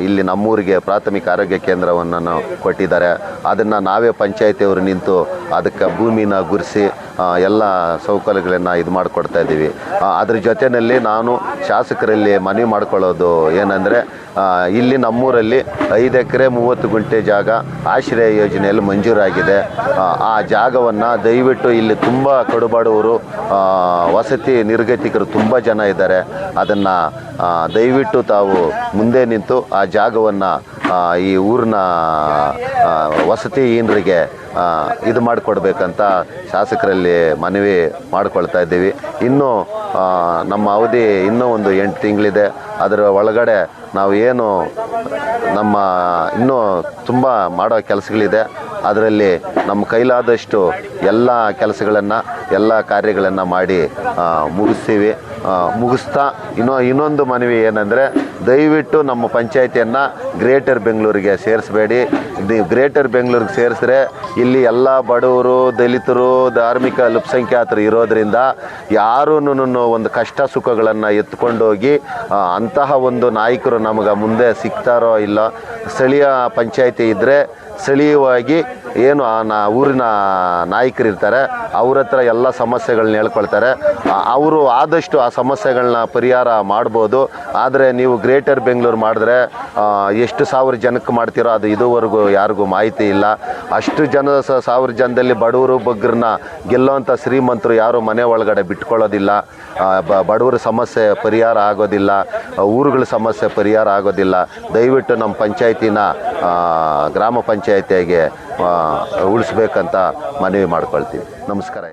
ಇಲ್ಲಿ ನಮ್ಮೂರಿಗೆ ಪ್ರಾಥಮಿಕ ಆರೋಗ್ಯ ಕೇಂದ್ರವನ್ನು ಕೊಟ್ಟಿದ್ದಾರೆ. ಅದನ್ನು ನಾವೇ ಪಂಚಾಯತಿಯವರು ನಿಂತು ಅದಕ್ಕೆ ಭೂಮಿನ ಗುರಿಸಿ ಎಲ್ಲ ಸೌಕರ್ಯಗಳನ್ನು ಇದು ಮಾಡಿಕೊಡ್ತಾ ಇದ್ದೀವಿ. ಅದ್ರ ಜೊತೆಯಲ್ಲಿ ನಾನು ಶಾಸಕರಲ್ಲಿ ಮನವಿ ಮಾಡ್ಕೊಳ್ಳೋದು ಏನಂದರೆ ಇಲ್ಲಿ ನಮ್ಮೂರಲ್ಲಿ ಐದು ಎಕರೆ ಮೂವತ್ತು ಗುಂಟೆ ಜಾಗ ಆಶ್ರಯ ಯೋಜನೆಯಲ್ಲಿ ಮಂಜೂರಾಗಿದೆ. ಆ, ಜಾಗವನ್ನು ದಯವಿಟ್ಟು ಇಲ್ಲಿ ತುಂಬ ಕಡುಬಡವರು ವಸತಿ ನಿರ್ಗತಿಕರು ತುಂಬ ಜನ ಇದ್ದಾರೆ. ಅದನ್ನು ದಯವಿಟ್ಟು ತಾವು ಮುಂದೆ ನಿಂತು ಆ ಜಾಗವನ್ನು ಈ ಊರಿನ ವಸತಿ ವಸತಿಹೀನರಿಗೆ ಇದು ಮಾಡಿಕೊಡ್ಬೇಕಂತ ಶಾಸಕರಲ್ಲಿ ಮನವಿ ಮಾಡಿಕೊಳ್ತಾ ಇದ್ದೀವಿ. ಇನ್ನು ನಮ್ಮ ಅವಧಿ ಇನ್ನೂ ಒಂದು ಎಂಟು ತಿಂಗಳಿದೆ. ಅದರ ಒಳಗಡೆ ನಾವು ಏನು ನಮ್ಮ ಇನ್ನೂ ತುಂಬ ಮಾಡೋ ಕೆಲಸಗಳಿದೆ. ಅದರಲ್ಲಿ ನಮ್ಮ ಕೈಲಾದಷ್ಟು ಎಲ್ಲ ಕೆಲಸಗಳನ್ನು, ಎಲ್ಲ ಕಾರ್ಯಗಳನ್ನು ಮಾಡಿ ಮುಗಿಸ್ತೀವಿ. ಮುಗಿಸ್ತಾ ಇನ್ನೂ, ಇನ್ನೊಂದು ಮನವಿ ಏನಂದರೆ ದಯವಿಟ್ಟು ನಮ್ಮ ಪಂಚಾಯಿತಿಯನ್ನು ಗ್ರೇಟರ್ ಬೆಂಗಳೂರಿಗೆ ಸೇರಿಸಬೇಡಿ. ನೀವು ಗ್ರೇಟರ್ ಬೆಂಗಳೂರಿಗೆ ಸೇರಿಸಿದ್ರೆ ಇಲ್ಲಿ ಎಲ್ಲ ಬಡವರು, ದಲಿತರು, ಧಾರ್ಮಿಕ ಅಲ್ಪಸಂಖ್ಯಾತರು ಇರೋದ್ರಿಂದ ಯಾರೂ ಒಂದು ಕಷ್ಟ ಸುಖಗಳನ್ನು ಎತ್ಕೊಂಡೋಗಿ ಅಂತಹ ಒಂದು ನಾಯಕರು ನಮಗೆ ಮುಂದೆ ಸಿಗ್ತಾರೋ ಇಲ್ಲ, ಸ್ಥಳೀಯ ಪಂಚಾಯಿತಿ ಇದ್ದರೆ ಸ್ಥಳೀಯವಾಗಿ ಏನು ಆ ನಾ ಊರಿನ ನಾಯಕರು ಇರ್ತಾರೆ ಅವ್ರ ಹತ್ರ ಎಲ್ಲ ಸಮಸ್ಯೆಗಳನ್ನ ಹೇಳ್ಕೊಳ್ತಾರೆ. ಅವರು ಆದಷ್ಟು ಆ ಸಮಸ್ಯೆಗಳನ್ನ ಪರಿಹಾರ ಮಾಡ್ಬೋದು. ಆದರೆ ನೀವು ಗ್ರೇಟರ್ ಬೆಂಗಳೂರು ಮಾಡಿದ್ರೆ ಎಷ್ಟು ಸಾವಿರ ಜನಕ್ಕೆ ಮಾಡ್ತೀರೋ ಅದು ಇದುವರೆಗೂ ಯಾರಿಗೂ ಮಾಹಿತಿ ಇಲ್ಲ. ಅಷ್ಟು ಜನ ಸಾವಿರ ಜನದಲ್ಲಿ ಬಡವರು ಬಗ್ಗರನ್ನ ಗೆಲ್ಲೋವಂಥ ಶ್ರೀಮಂತರು ಯಾರು ಮನೆ ಒಳಗಡೆ ಬಿಟ್ಕೊಳ್ಳೋದಿಲ್ಲ. ಬಡವರ ಸಮಸ್ಯೆ ಪರಿಹಾರ ಆಗೋದಿಲ್ಲ. ಊರುಗಳ ಸಮಸ್ಯೆ ಪರಿಹಾರ ಆಗೋದಿಲ್ಲ. ದಯವಿಟ್ಟು ನಮ್ಮ ಪಂಚಾಯತಿನ ಗ್ರಾಮ ಗ್ರಾಮ ಪಂಚಾಯತಿಯಾಗೆ ಉಳಿಸ್ಬೇಕಂತ ಮನವಿ ಮಾಡ್ಕೊಳ್ತೀವಿ. ನಮಸ್ಕಾರ.